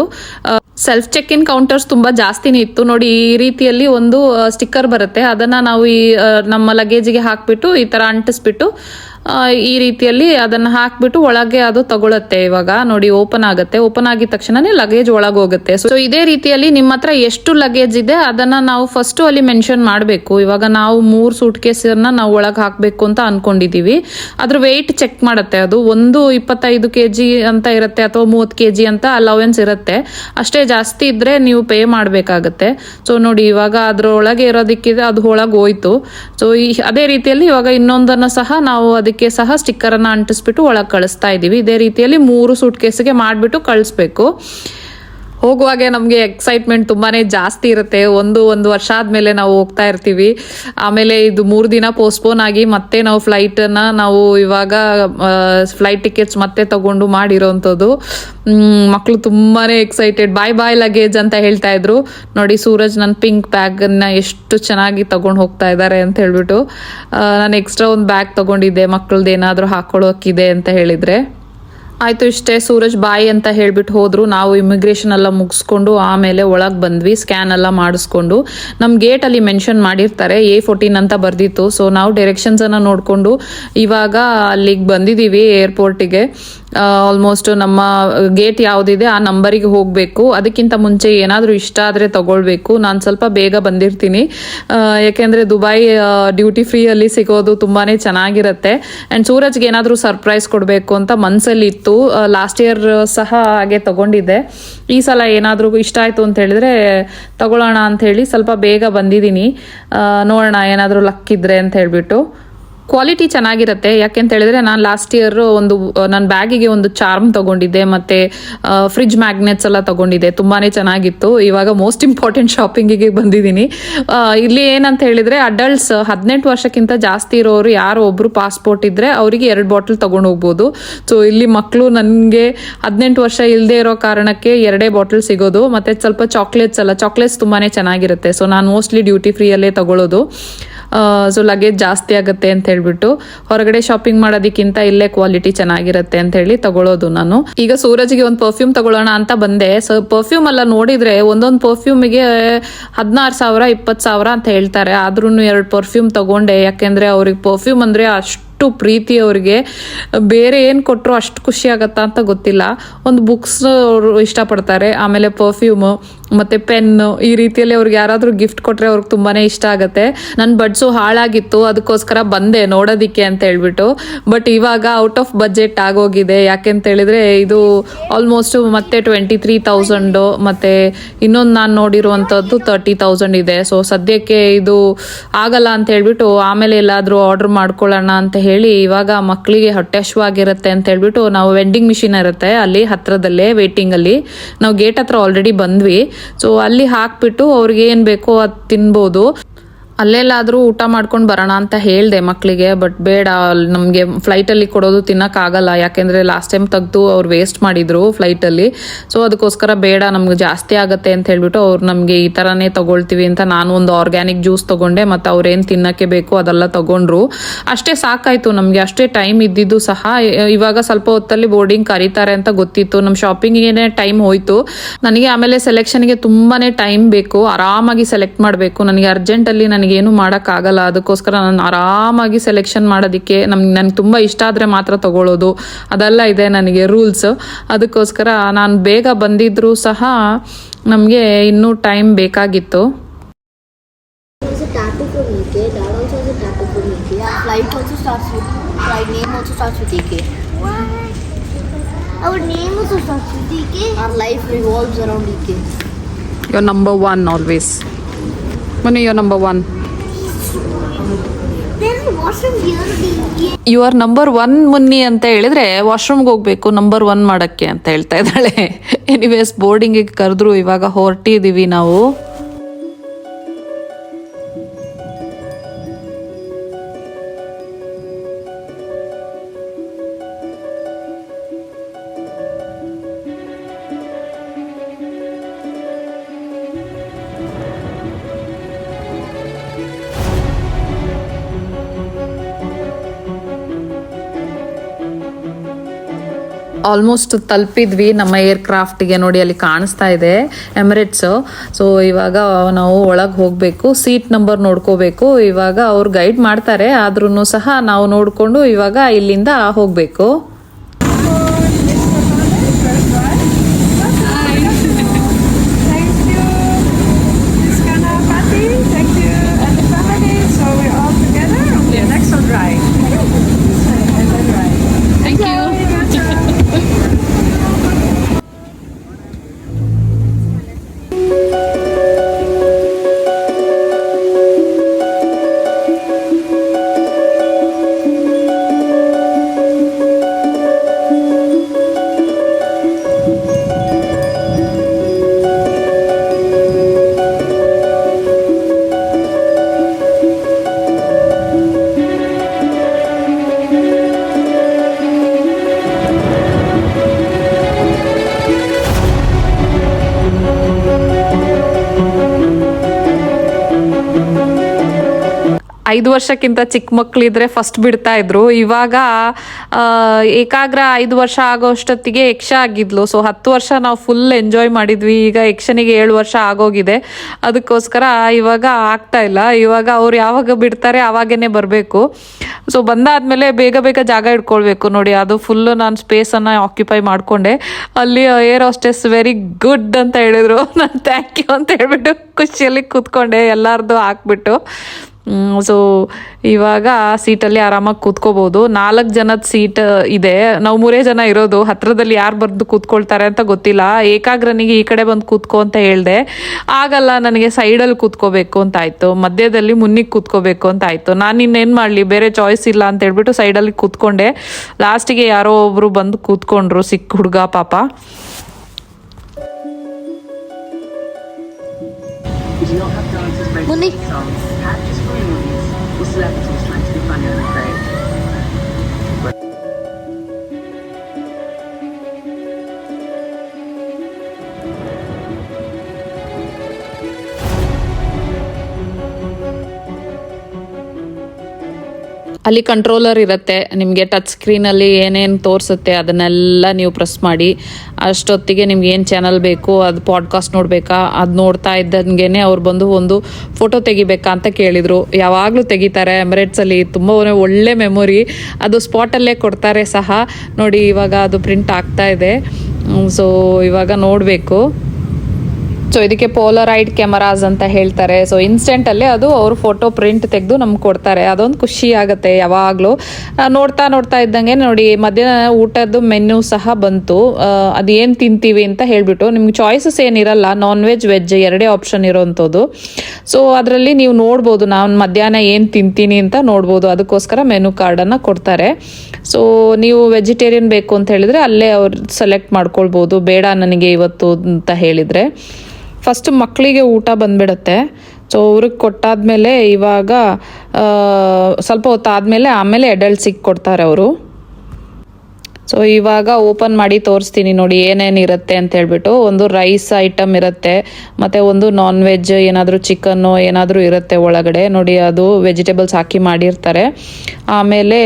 ಸೆಲ್ಫ್ ಚೆಕ್ ಇನ್ ಕೌಂಟರ್ಸ್ ತುಂಬಾ ಜಾಸ್ತಿನೇ ಇತ್ತು. ನೋಡಿ, ಈ ರೀತಿಯಲ್ಲಿ ಒಂದು ಸ್ಟಿಕ್ಕರ್ ಬರುತ್ತೆ. ಅದನ್ನ ನಾವು ಈ ನಮ್ಮ ಲಗೇಜಿಗೆ ಹಾಕ್ಬಿಟ್ಟು ಈ ತರ ಅಂಟಿಸ್ಬಿಟ್ಟು ಈ ರೀತಿಯಲ್ಲಿ ಅದನ್ನ ಹಾಕ್ಬಿಟ್ಟು ಒಳಗೆ ಅದು ತಗೊಳತ್ತೆ ಇವಾಗ. ನೋಡಿ ಓಪನ್ ಆಗುತ್ತೆ. ಓಪನ್ ಆಗಿದ ತಕ್ಷಣನೇ ಲಗೇಜ್ ಒಳಗೆ ಹೋಗುತ್ತೆ. ಸೊ ಇದೇ ರೀತಿಯಲ್ಲಿ ನಿಮ್ಮ ಹತ್ರ ಎಷ್ಟು ಲಗೇಜ್ ಇದೆ, ಅದನ್ನ ನಾವು ಫಸ್ಟ್ ಅಲ್ಲಿ ಮೆನ್ಷನ್ ಮಾಡಬೇಕು. ಇವಾಗ ನಾವು ಮೂರು ಸೂಟ್ ಕೇಸನ್ನ ನಾವು ಒಳಗೆ ಹಾಕ್ಬೇಕು ಅಂತ ಅನ್ಕೊಂಡಿದೀವಿ. ಅದ್ರ ವೆಯ್ಟ್ ಚೆಕ್ ಮಾಡುತ್ತೆ ಅದು. ಒಂದು ಇಪ್ಪತ್ತೈದು ಕೆ ಅಂತ ಇರುತ್ತೆ ಅಥವಾ ಮೂವತ್ತು ಕೆ ಅಂತ ಅಲೌವೆನ್ಸ್ ಇರುತ್ತೆ. ಅಷ್ಟೇ ಜಾಸ್ತಿ ಇದ್ರೆ ನೀವು ಪೇ ಮಾಡಬೇಕಾಗತ್ತೆ. ಸೊ ನೋಡಿ, ಇವಾಗ ಅದ್ರೊಳಗೆ ಇರೋದಕ್ಕಿದೆ, ಅದು ಒಳಗೆ ಹೋಯ್ತು. ಸೊ ಅದೇ ರೀತಿಯಲ್ಲಿ ಇವಾಗ ಇನ್ನೊಂದನ್ನು ಸಹ ನಾವು ಅದಕ್ಕೆ ಸಹ ಸ್ಟಿಕ್ಕರ್ ಅನ್ನ ಅಂಟಿಸ್ಬಿಟ್ಟು ಒಳಗೆ ಕಳಿಸ್ತಾ ಇದೀವಿ. ಇದೇ ರೀತಿಯಲ್ಲಿ ಮೂರು ಸೂಟ್ ಕೇಸಿಗೆ ಮಾಡಿಬಿಟ್ಟು ಕಳಿಸ್ಬೇಕು. ಹೋಗುವಾಗೆ ನಮಗೆ ಎಕ್ಸೈಟ್ಮೆಂಟ್ ತುಂಬಾನೇ ಜಾಸ್ತಿ ಇರುತ್ತೆ. ಒಂದು ಒಂದು ವರ್ಷ ಆದ್ಮೇಲೆ ನಾವು ಹೋಗ್ತಾ ಇರ್ತೀವಿ. ಆಮೇಲೆ ಇದು ಮೂರು ದಿನ ಪೋಸ್ಟ್ಪೋನ್ ಆಗಿ ಮತ್ತೆ ನಾವು ಫ್ಲೈಟನ್ನು ನಾವು ಇವಾಗ ಫ್ಲೈಟ್ ಟಿಕೆಟ್ಸ್ ಮತ್ತೆ ತಗೊಂಡು ಮಾಡಿರೋವಂಥದ್ದು ಮಕ್ಕಳು ತುಂಬಾನೇ ಎಕ್ಸೈಟೆಡ್ ಬಾಯ್ ಬಾಯ್ ಲಗೇಜ್ ಅಂತ ಹೇಳ್ತಾ ಇದ್ರು. ನೋಡಿ, ಸೂರಜ್ ನನ್ನ ಪಿಂಕ್ ಬ್ಯಾಗನ್ನು ಎಷ್ಟು ಚೆನ್ನಾಗಿ ತಗೊಂಡು ಹೋಗ್ತಾ ಇದ್ದಾರೆ ಅಂತ ಹೇಳ್ಬಿಟ್ಟು ನಾನು ಎಕ್ಸ್ಟ್ರಾ ಒಂದು ಬ್ಯಾಗ್ ತಗೊಂಡಿದ್ದೆ. ಮಕ್ಕಳದ್ದು ಏನಾದರೂ ಹಾಕೊಳ್ಳೋಕ್ಕಿದೆ ಅಂತ ಹೇಳಿದ್ರೆ. ಆಯ್ತು ಇಷ್ಟೇ ಸೂರಜ್ ಬಾಯಿ ಅಂತ ಹೇಳ್ಬಿಟ್ಟು ಹೋದ್ರು. ನಾವು ಇಮಿಗ್ರೇಷನ್ ಎಲ್ಲ ಮುಗಿಸ್ಕೊಂಡು ಆಮೇಲೆ ಒಳಗೆ ಬಂದ್ವಿ ಸ್ಕ್ಯಾನ್ ಎಲ್ಲ ಮಾಡಿಸ್ಕೊಂಡು. ನಮ್ಮ ಅಲ್ಲಿ ಮೆನ್ಷನ್ ಮಾಡಿರ್ತಾರೆ ಎ ಫೋರ್ಟೀನ್ ಅಂತ ಬರ್ದಿತ್ತು. ಸೊ ನಾವು ಡೈರೆಕ್ಷನ್ಸ್ ಅನ್ನ ನೋಡ್ಕೊಂಡು ಇವಾಗ ಅಲ್ಲಿಗೆ ಬಂದಿದ್ದೀವಿ ಏರ್ಪೋರ್ಟಿಗೆ ಆಲ್ಮೋಸ್ಟ್ ನಮ್ಮ ಗೇಟ್ ಯಾವುದಿದೆ ಆ ನಂಬರಿಗೆ ಹೋಗಬೇಕು. ಅದಕ್ಕಿಂತ ಮುಂಚೆ ಏನಾದರೂ ಇಷ್ಟ ಆದರೆ ತಗೊಳ್ಬೇಕು. ನಾನು ಸ್ವಲ್ಪ ಬೇಗ ಬಂದಿರ್ತೀನಿ. ಯಾಕೆಂದರೆ ದುಬೈ ಡ್ಯೂಟಿ ಫ್ರೀಯಲ್ಲಿ ಸಿಗೋದು ತುಂಬಾನೇ ಚೆನ್ನಾಗಿರುತ್ತೆ. ಆ್ಯಂಡ್ ಸೂರಜ್ಗೆ ಏನಾದರೂ ಸರ್ಪ್ರೈಸ್ ಕೊಡಬೇಕು ಅಂತ ಮನಸ್ಸಲ್ಲಿ ಇತ್ತು ಲಾಸ್ಟ್ ಇಯರ್ ಸಹ ಹಾಗೆ ತಗೊಂಡಿದ್ದೆ. ಈ ಸಲ ಏನಾದರೂ ಇಷ್ಟ ಆಯಿತು ಅಂತ ಹೇಳಿದ್ರೆ ತಗೊಳ್ಳೋಣ ಅಂತ ಹೇಳಿ ಸ್ವಲ್ಪ ಬೇಗ ಬಂದಿದ್ದೀನಿ. ನೋಡೋಣ ಏನಾದರೂ ಲಕ್ ಇದ್ರೆ ಅಂತ ಹೇಳ್ಬಿಟ್ಟು. ಕ್ವಾಲಿಟಿ ಚೆನ್ನಾಗಿರುತ್ತೆ. ಯಾಕೆಂತ ಹೇಳಿದ್ರೆ ನಾನು ಲಾಸ್ಟ್ ಇಯರ್ ಒಂದು ನನ್ನ ಬ್ಯಾಗಿಗೆ ಒಂದು ಚಾರ್ಮ್ ತಗೊಂಡಿದ್ದೆ ಮತ್ತೆ ಫ್ರಿಜ್ ಮ್ಯಾಗ್ನೆಟ್ಸ್ ಎಲ್ಲ ತಗೊಂಡಿದ್ದೆ. ತುಂಬಾನೇ ಚೆನ್ನಾಗಿತ್ತು. ಇವಾಗ ಮೋಸ್ಟ್ ಇಂಪಾರ್ಟೆಂಟ್ ಶಾಪಿಂಗಿಗೆ ಬಂದಿದ್ದೀನಿ. ಇಲ್ಲಿ ಏನಂತ ಹೇಳಿದ್ರೆ ಅಡಲ್ಟ್ಸ್ ಹದಿನೆಂಟು ವರ್ಷಕ್ಕಿಂತ ಜಾಸ್ತಿ ಇರೋರು ಯಾರು ಒಬ್ರು ಪಾಸ್ಪೋರ್ಟ್ ಇದ್ರೆ ಅವರಿಗೆ ಎರಡು ಬಾಟಲ್ ತಗೊಂಡು ಹೋಗ್ಬೋದು. ಸೊ ಇಲ್ಲಿ ಮಕ್ಕಳು ನನಗೆ ಹದಿನೆಂಟು ವರ್ಷ ಇಲ್ಲದೆ ಇರೋ ಕಾರಣಕ್ಕೆ ಎರಡೇ ಬಾಟಲ್ ಸಿಗೋದು. ಮತ್ತೆ ಸ್ವಲ್ಪ ಚಾಕ್ಲೇಟ್ಸ್ ಎಲ್ಲ ಚಾಕ್ಲೇಟ್ಸ್ ತುಂಬಾನೇ ಚೆನ್ನಾಗಿರುತ್ತೆ. ಸೊ ನಾನು ಮೋಸ್ಟ್ಲಿ ಡ್ಯೂಟಿ ಫ್ರೀಯಲ್ಲೇ ತಗೊಳ್ಳೋದು ಸೊ ಲಗೇಜ್ ಜಾಸ್ತಿ ಆಗುತ್ತೆ ಅಂತ ಹೇಳ್ಬಿಟ್ಟು ಹೊರಗಡೆ ಶಾಪಿಂಗ್ ಮಾಡೋದಕ್ಕಿಂತ ಇಲ್ಲೇ ಕ್ವಾಲಿಟಿ ಚೆನ್ನಾಗಿರುತ್ತೆ ಅಂತ ಹೇಳಿ ತಗೊಳ್ಳೋದು ನಾನು. ಈಗ ಸೂರಜ್ಗೆ ಒಂದು ಪರ್ಫ್ಯೂಮ್ ತಗೊಳ್ಳೋಣ ಅಂತ ಬಂದೆ. ಸೊ ಪರ್ಫ್ಯೂಮ್ ಎಲ್ಲ ನೋಡಿದ್ರೆ ಒಂದೊಂದು ಪರ್ಫ್ಯೂಮಿಗೆ ಹದಿನಾರು ಸಾವಿರ, ಇಪ್ಪತ್ತು ಸಾವಿರ ಅಂತ ಹೇಳ್ತಾರೆ. ಆದ್ರೂ ಎರಡು ಪರ್ಫ್ಯೂಮ್ ತಗೊಂಡೆ. ಯಾಕೆಂದ್ರೆ ಅವ್ರಿಗೆ ಪರ್ಫ್ಯೂಮ್ ಅಂದ್ರೆ ಅಷ್ಟು ಪ್ರೀತಿ ಅವ್ರಿಗೆ. ಬೇರೆ ಏನು ಕೊಟ್ಟರು ಅಷ್ಟು ಖುಷಿ ಆಗತ್ತಾ ಅಂತ ಗೊತ್ತಿಲ್ಲ. ಒಂದು ಬುಕ್ಸ್ ಅವರು ಇಷ್ಟಪಡ್ತಾರೆ. ಆಮೇಲೆ ಪರ್ಫ್ಯೂಮು ಮತ್ತೆ ಪೆನ್ ಈ ರೀತಿಯಲ್ಲಿ ಅವ್ರಿಗೆ ಯಾರಾದರೂ ಗಿಫ್ಟ್ ಕೊಟ್ಟರೆ ಅವ್ರಿಗೆ ತುಂಬಾನೇ ಇಷ್ಟ ಆಗುತ್ತೆ. ನನ್ನ ಬಡ್ಸು ಹಾಳಾಗಿತ್ತು, ಅದಕ್ಕೋಸ್ಕರ ಬಂದೆ ನೋಡೋದಿಕ್ಕೆ ಅಂತ ಹೇಳ್ಬಿಟ್ಟು. ಬಟ್ ಇವಾಗ ಔಟ್ ಆಫ್ ಬಜೆಟ್ ಆಗೋಗಿದೆ. ಯಾಕೆಂತ ಹೇಳಿದ್ರೆ ಇದು ಆಲ್ಮೋಸ್ಟ್ ಮತ್ತೆ ಟ್ವೆಂಟಿ ತ್ರೀ ತೌಸಂಡು ಮತ್ತೆ ಇನ್ನೊಂದು ನಾನು ನೋಡಿರುವಂಥದ್ದು ತರ್ಟಿ ತೌಸಂಡ್ ಇದೆ. ಸೊ ಸದ್ಯಕ್ಕೆ ಇದು ಆಗಲ್ಲ ಅಂತ ಹೇಳ್ಬಿಟ್ಟು ಆಮೇಲೆ ಎಲ್ಲಾದರೂ ಆರ್ಡರ್ ಮಾಡ್ಕೊಳ್ಳೋಣ ಅಂತ ಹೇಳಿ ಇವಾಗ ಮಕ್ಕಳಿಗೆ ಹೊಟ್ಟೆ ಹಶ್ವಾಗಿರುತ್ತೆ ಅಂತ ಹೇಳ್ಬಿಟ್ಟು ನಾವು ವೆಂಡಿಂಗ್ ಮಿಷಿನ್ ಇರುತ್ತೆ ಅಲ್ಲಿ ಹತ್ರದಲ್ಲೇ ವೇಟಿಂಗ್ ಅಲ್ಲಿ. ನಾವು ಗೇಟ್ ಹತ್ರ ಆಲ್ರೆಡಿ ಬಂದ್ವಿ. ಸೊ ಅಲ್ಲಿ ಹಾಕ್ಬಿಟ್ಟು ಅವ್ರಿಗೆ ಏನ್ ಬೇಕೋ ಅದು ತಿನ್ಬೋದು. ಅಲ್ಲೆಲ್ಲಾದರೂ ಊಟ ಮಾಡ್ಕೊಂಡು ಬರೋಣ ಅಂತ ಹೇಳಿದೆ ಮಕ್ಕಳಿಗೆ ಬಟ್ ಬೇಡ ನಮಗೆ ಫ್ಲೈಟಲ್ಲಿ ಕೊಡೋದು ತಿನ್ನೋಕ್ಕಾಗಲ್ಲ. ಯಾಕೆಂದರೆ ಲಾಸ್ಟ್ ಟೈಮ್ ತೆಗೆದು ಅವ್ರು ವೇಸ್ಟ್ ಮಾಡಿದ್ರು ಫ್ಲೈಟಲ್ಲಿ ಸೊ ಅದಕ್ಕೋಸ್ಕರ ಬೇಡ, ನಮ್ಗೆ ಜಾಸ್ತಿ ಆಗುತ್ತೆ ಅಂತ ಹೇಳಿಬಿಟ್ಟು ಅವ್ರು ನಮಗೆ ಈ ಥರನೇ ತಗೊಳ್ತೀವಿ ಅಂತ ನಾನು ಒಂದು ಆರ್ಗ್ಯಾನಿಕ್ ಜ್ಯೂಸ್ ತಗೊಂಡೆ, ಮತ್ತು ಅವ್ರೇನು ತಿನ್ನಕ್ಕೆ ಬೇಕು ಅದೆಲ್ಲ ತಗೊಂಡ್ರು. ಅಷ್ಟೇ ಸಾಕಾಯಿತು, ನಮಗೆ ಅಷ್ಟೇ ಟೈಮ್ ಇದ್ದಿದ್ದು ಸಹ. ಇವಾಗ ಸ್ವಲ್ಪ ಹೊತ್ತಲ್ಲಿ ಬೋರ್ಡಿಂಗ್ ಕರೀತಾರೆ ಅಂತ ಗೊತ್ತಿತ್ತು. ನಮ್ಮ ಶಾಪಿಂಗಿಗೆ ಟೈಮ್ ಹೋಯ್ತು. ನನಗೆ ಆಮೇಲೆ ಸೆಲೆಕ್ಷನ್ಗೆ ತುಂಬಾನೇ ಟೈಮ್ ಬೇಕು. ಆರಾಮಾಗಿ ಸೆಲೆಕ್ಟ್ ಮಾಡಬೇಕು. ನನಗೆ ಅರ್ಜೆಂಟಲ್ಲಿ ನನಗೇನು ಮಾಡೋಕ್ಕಾಗಲ್ಲ. ಅದಕ್ಕೋಸ್ಕರ ನಾನು ಆರಾಮಾಗಿ ಸೆಲೆಕ್ಷನ್ ಮಾಡೋದಕ್ಕೆ ನಮ್ಗೆ ನನಗೆ ತುಂಬ ಇಷ್ಟ ಆದರೆ ಮಾತ್ರ ತಗೊಳ್ಳೋದು ಅದೆಲ್ಲ ಇದೆ ನನಗೆ ರೂಲ್ಸ್ ಅದಕ್ಕೋಸ್ಕರ ನಾನು ಬೇಗ ಬಂದಿದ್ರೂ ಸಹ ನಮಗೆ ಇನ್ನೂ ಟೈಮ್ ಬೇಕಾಗಿತ್ತು. ನಂಬರ್ ಒನ್ tattoo for ಮನೆ yo number one you are number one Munni ಅಂತ ಹೇಳಿದ್ರೆ ವಾಶ್ರೂಮ್ಗೆ ಹೋಗ್ಬೇಕು ನಂಬರ್ ಒನ್ ಮಾಡಕ್ಕೆ ಅಂತ ಹೇಳ್ತಾ ಇದ್ದಾಳೆ. ಎನಿವೇಸ್ ಬೋರ್ಡಿಂಗ್ ಕರೆದ್ರು, ಇವಾಗ ಹೊರಟಿದೀವಿ ನಾವು. ಆಲ್ಮೋಸ್ಟ್ ತಲುಪಿದ್ವಿ ನಮ್ಮ ಏರ್ ಕ್ರಾಫ್ಟ್ಗೆ ನೋಡಿ ಅಲ್ಲಿ ಕಾಣಿಸ್ತಾ ಇದೆ ಎಮಿರೇಟ್ಸ್ ಸೊ ಇವಾಗ ನಾವು ಒಳಗೆ ಹೋಗಬೇಕು ಸೀಟ್ ನಂಬರ್ ನೋಡ್ಕೋಬೇಕು, ಇವಾಗ ಅವ್ರು ಗೈಡ್ ಮಾಡ್ತಾರೆ ಆದ್ರೂ ಸಹ ನಾವು ನೋಡಿಕೊಂಡು ಇವಾಗ ಇಲ್ಲಿಂದ ಹೋಗಬೇಕು. ಐದು ವರ್ಷಕ್ಕಿಂತ ಚಿಕ್ಕ ಮಕ್ಕಳಿದ್ರೆ ಫಸ್ಟ್ ಬಿಡ್ತಾ ಇದ್ರು. ಇವಾಗ ಏಕಾಗ್ರ ಐದು ವರ್ಷ ಆಗೋಷ್ಟೊತ್ತಿಗೆ ಯಕ್ಷ ಆಗಿದ್ಲು. ಸೊ ಹತ್ತು ವರ್ಷ ನಾವು ಫುಲ್ ಎಂಜಾಯ್ ಮಾಡಿದ್ವಿ. ಈಗ ಯಕ್ಷನಿಗೆ ಏಳು ವರ್ಷ ಆಗೋಗಿದೆ. ಅದಕ್ಕೋಸ್ಕರ ಇವಾಗ ಆಗ್ತಾ ಇಲ್ಲ. ಇವಾಗ ಅವ್ರು ಯಾವಾಗ ಬಿಡ್ತಾರೆ ಅವಾಗೇನೆ ಬರಬೇಕು. ಸೊ ಬಂದಾದ್ಮೇಲೆ ಬೇಗ ಬೇಗ ಜಾಗ ಇಟ್ಕೊಳ್ಬೇಕು ನೋಡಿ. ಅದು ಫುಲ್ಲು ನಾನು ಸ್ಪೇಸನ್ನು ಆಕ್ಯುಪೈ ಮಾಡಿಕೊಂಡೆ. ಅಲ್ಲಿ ಏರ್ ಹಾಸ್ಟೆಸ್ ವೆರಿ ಗುಡ್ ಅಂತ ಹೇಳಿದ್ರು. ನಾನು ಥ್ಯಾಂಕ್ ಯು ಅಂತ ಹೇಳ್ಬಿಟ್ಟು ಖುಷಿಯಲ್ಲಿ ಕೂತ್ಕೊಂಡೆ. ಎಲ್ಲಾರ್ದು ಹಾಕ್ಬಿಟ್ಟು. ಸೊ ಇವಾಗ ಸೀಟಲ್ಲಿ ಆರಾಮಾಗಿ ಕೂತ್ಕೋಬೋದು. ನಾಲ್ಕು ಜನದ ಸೀಟ್ ಇದೆ. ನಾವು ಮೂರೇ ಜನ ಇರೋದು. ಹತ್ರದಲ್ಲಿ ಯಾರು ಬರೆದು ಕೂತ್ಕೊಳ್ತಾರೆ ಅಂತ ಗೊತ್ತಿಲ್ಲ. ಏಕಾಗ್ರನಿಗೆ ಈ ಕಡೆ ಬಂದು ಕೂತ್ಕೋ ಅಂತ ಹೇಳ್ದೆ. ಆಗಲ್ಲ ನನಗೆ ಸೈಡಲ್ಲಿ ಕೂತ್ಕೋಬೇಕು ಅಂತ ಆಯಿತು. ಮಧ್ಯದಲ್ಲಿ ಮುನ್ನಿಗೆ ಕೂತ್ಕೋಬೇಕು ಅಂತ ಆಯಿತು. ನಾನು ಇನ್ನೇನು ಮಾಡಲಿ? ಬೇರೆ ಚಾಯ್ಸ್ ಇಲ್ಲ ಅಂತ ಹೇಳ್ಬಿಟ್ಟು ಸೈಡಲ್ಲಿ ಕೂತ್ಕೊಂಡೆ. ಲಾಸ್ಟಿಗೆ ಯಾರೋ ಒಬ್ಬರು ಬಂದು ಕೂತ್ಕೊಂಡ್ರು ಸಿಕ್ಕ ಹುಡುಗ ಪಾಪ. We Left is trying to be funny. ಅಲ್ಲಿ ಕಂಟ್ರೋಲರ್ ಇರುತ್ತೆ, ನಿಮಗೆ ಟಚ್ ಸ್ಕ್ರೀನಲ್ಲಿ ಏನೇನು ತೋರಿಸುತ್ತೆ ಅದನ್ನೆಲ್ಲ ನೀವು ಪ್ರೆಸ್ ಮಾಡಿ, ಅಷ್ಟೊತ್ತಿಗೆ ನಿಮ್ಗೆ ಏನು ಚಾನಲ್ ಬೇಕು, ಅದು ಪಾಡ್ಕಾಸ್ಟ್ ನೋಡಬೇಕಾ, ಅದು ನೋಡ್ತಾ ಇದ್ದಂಗೆ ಅವ್ರು ಬಂದು ಒಂದು ಫೋಟೋ ತೆಗಿಬೇಕಾ ಅಂತ ಕೇಳಿದರು. ಯಾವಾಗಲೂ ತೆಗಿತಾರೆ ಎಮ್ರೇಟ್ಸಲ್ಲಿ ತುಂಬ ಒಳ್ಳೆ ಮೆಮೊರಿ ಅದು ಸ್ಪಾಟಲ್ಲೇ ಕೊಡ್ತಾರೆ ಸಹ. ನೋಡಿ ಇವಾಗ ಅದು ಪ್ರಿಂಟ್ ಆಗ್ತಾ ಇದೆ. ಸೊ ಇವಾಗ ನೋಡಬೇಕು. ಸೊ ಇದಕ್ಕೆ ಪೋಲರೈಡ್ ಕ್ಯಾಮರಾಸ್ ಅಂತ ಹೇಳ್ತಾರೆ. ಸೊ ಇನ್ಸ್ಟೆಂಟಲ್ಲೇ ಅದು ಅವರು ಫೋಟೋ ಪ್ರಿಂಟ್ ತೆಗೆದು ನಮ್ಗೆ ಕೊಡ್ತಾರೆ. ಅದೊಂದು ಖುಷಿ ಆಗುತ್ತೆ ಯಾವಾಗಲೂ. ನೋಡ್ತಾ ನೋಡ್ತಾ ಇದ್ದಂಗೆ ನೋಡಿ, ಮಧ್ಯಾಹ್ನ ಊಟದ್ದು ಮೆನ್ಯೂ ಸಹ ಬಂತು. ಅದು ಏನು ತಿಂತೀವಿ ಅಂತ ಹೇಳಿಬಿಟ್ಟು ನಿಮ್ಗೆ ಚಾಯ್ಸಸ್ ಏನಿರಲ್ಲ ನಾನ್ ವೆಜ್ ವೆಜ್ ಎರಡೇ ಆಪ್ಷನ್ ಇರೋವಂಥದ್ದು ಸೊ ಅದರಲ್ಲಿ ನೀವು ನೋಡ್ಬೋದು, ನಾನು ಮಧ್ಯಾಹ್ನ ಏನು ತಿಂತೀನಿ ಅಂತ ನೋಡ್ಬೋದು. ಅದಕ್ಕೋಸ್ಕರ ಮೆನು ಕಾರ್ಡನ್ನು ಕೊಡ್ತಾರೆ. ಸೊ ನೀವು ವೆಜಿಟೇರಿಯನ್ ಬೇಕು ಅಂತ ಹೇಳಿದರೆ ಅಲ್ಲೇ ಅವ್ರು ಸೆಲೆಕ್ಟ್ ಮಾಡ್ಕೊಳ್ಬೋದು. ಬೇಡ ನನಗೆ ಇವತ್ತು ಅಂತ ಹೇಳಿದರೆ. ಫಸ್ಟ್ ಮಕ್ಕಳಿಗೆ ಊಟ ಬಂದ್ಬಿಡುತ್ತೆ. ಸೊ ಅವ್ರಿಗೆ ಕೊಟ್ಟಾದ್ಮೇಲೆ ಇವಾಗ ಸ್ವಲ್ಪ ಹೊತ್ತಾದ್ಮೇಲೆ ಆಮೇಲೆ ಅಡಲ್ಟ್ಸಿಗೆ ಕೊಡ್ತಾರೆ ಅವರು. ಸೊ ಇವಾಗ ಓಪನ್ ಮಾಡಿ ತೋರಿಸ್ತೀನಿ ನೋಡಿ ಏನೇನು ಇರುತ್ತೆ ಅಂತ ಹೇಳ್ಬಿಟ್ಟು. ಒಂದು ರೈಸ್ ಐಟಮ್ ಇರುತ್ತೆ, ಮತ್ತು ಒಂದು ನಾನ್ ವೆಜ್ ಏನಾದರೂ ಚಿಕನ್ನು ಏನಾದರೂ ಇರುತ್ತೆ ಒಳಗಡೆ. ನೋಡಿ, ಅದು ವೆಜಿಟೇಬಲ್ಸ್ ಹಾಕಿ ಮಾಡಿರ್ತಾರೆ. ಆಮೇಲೆ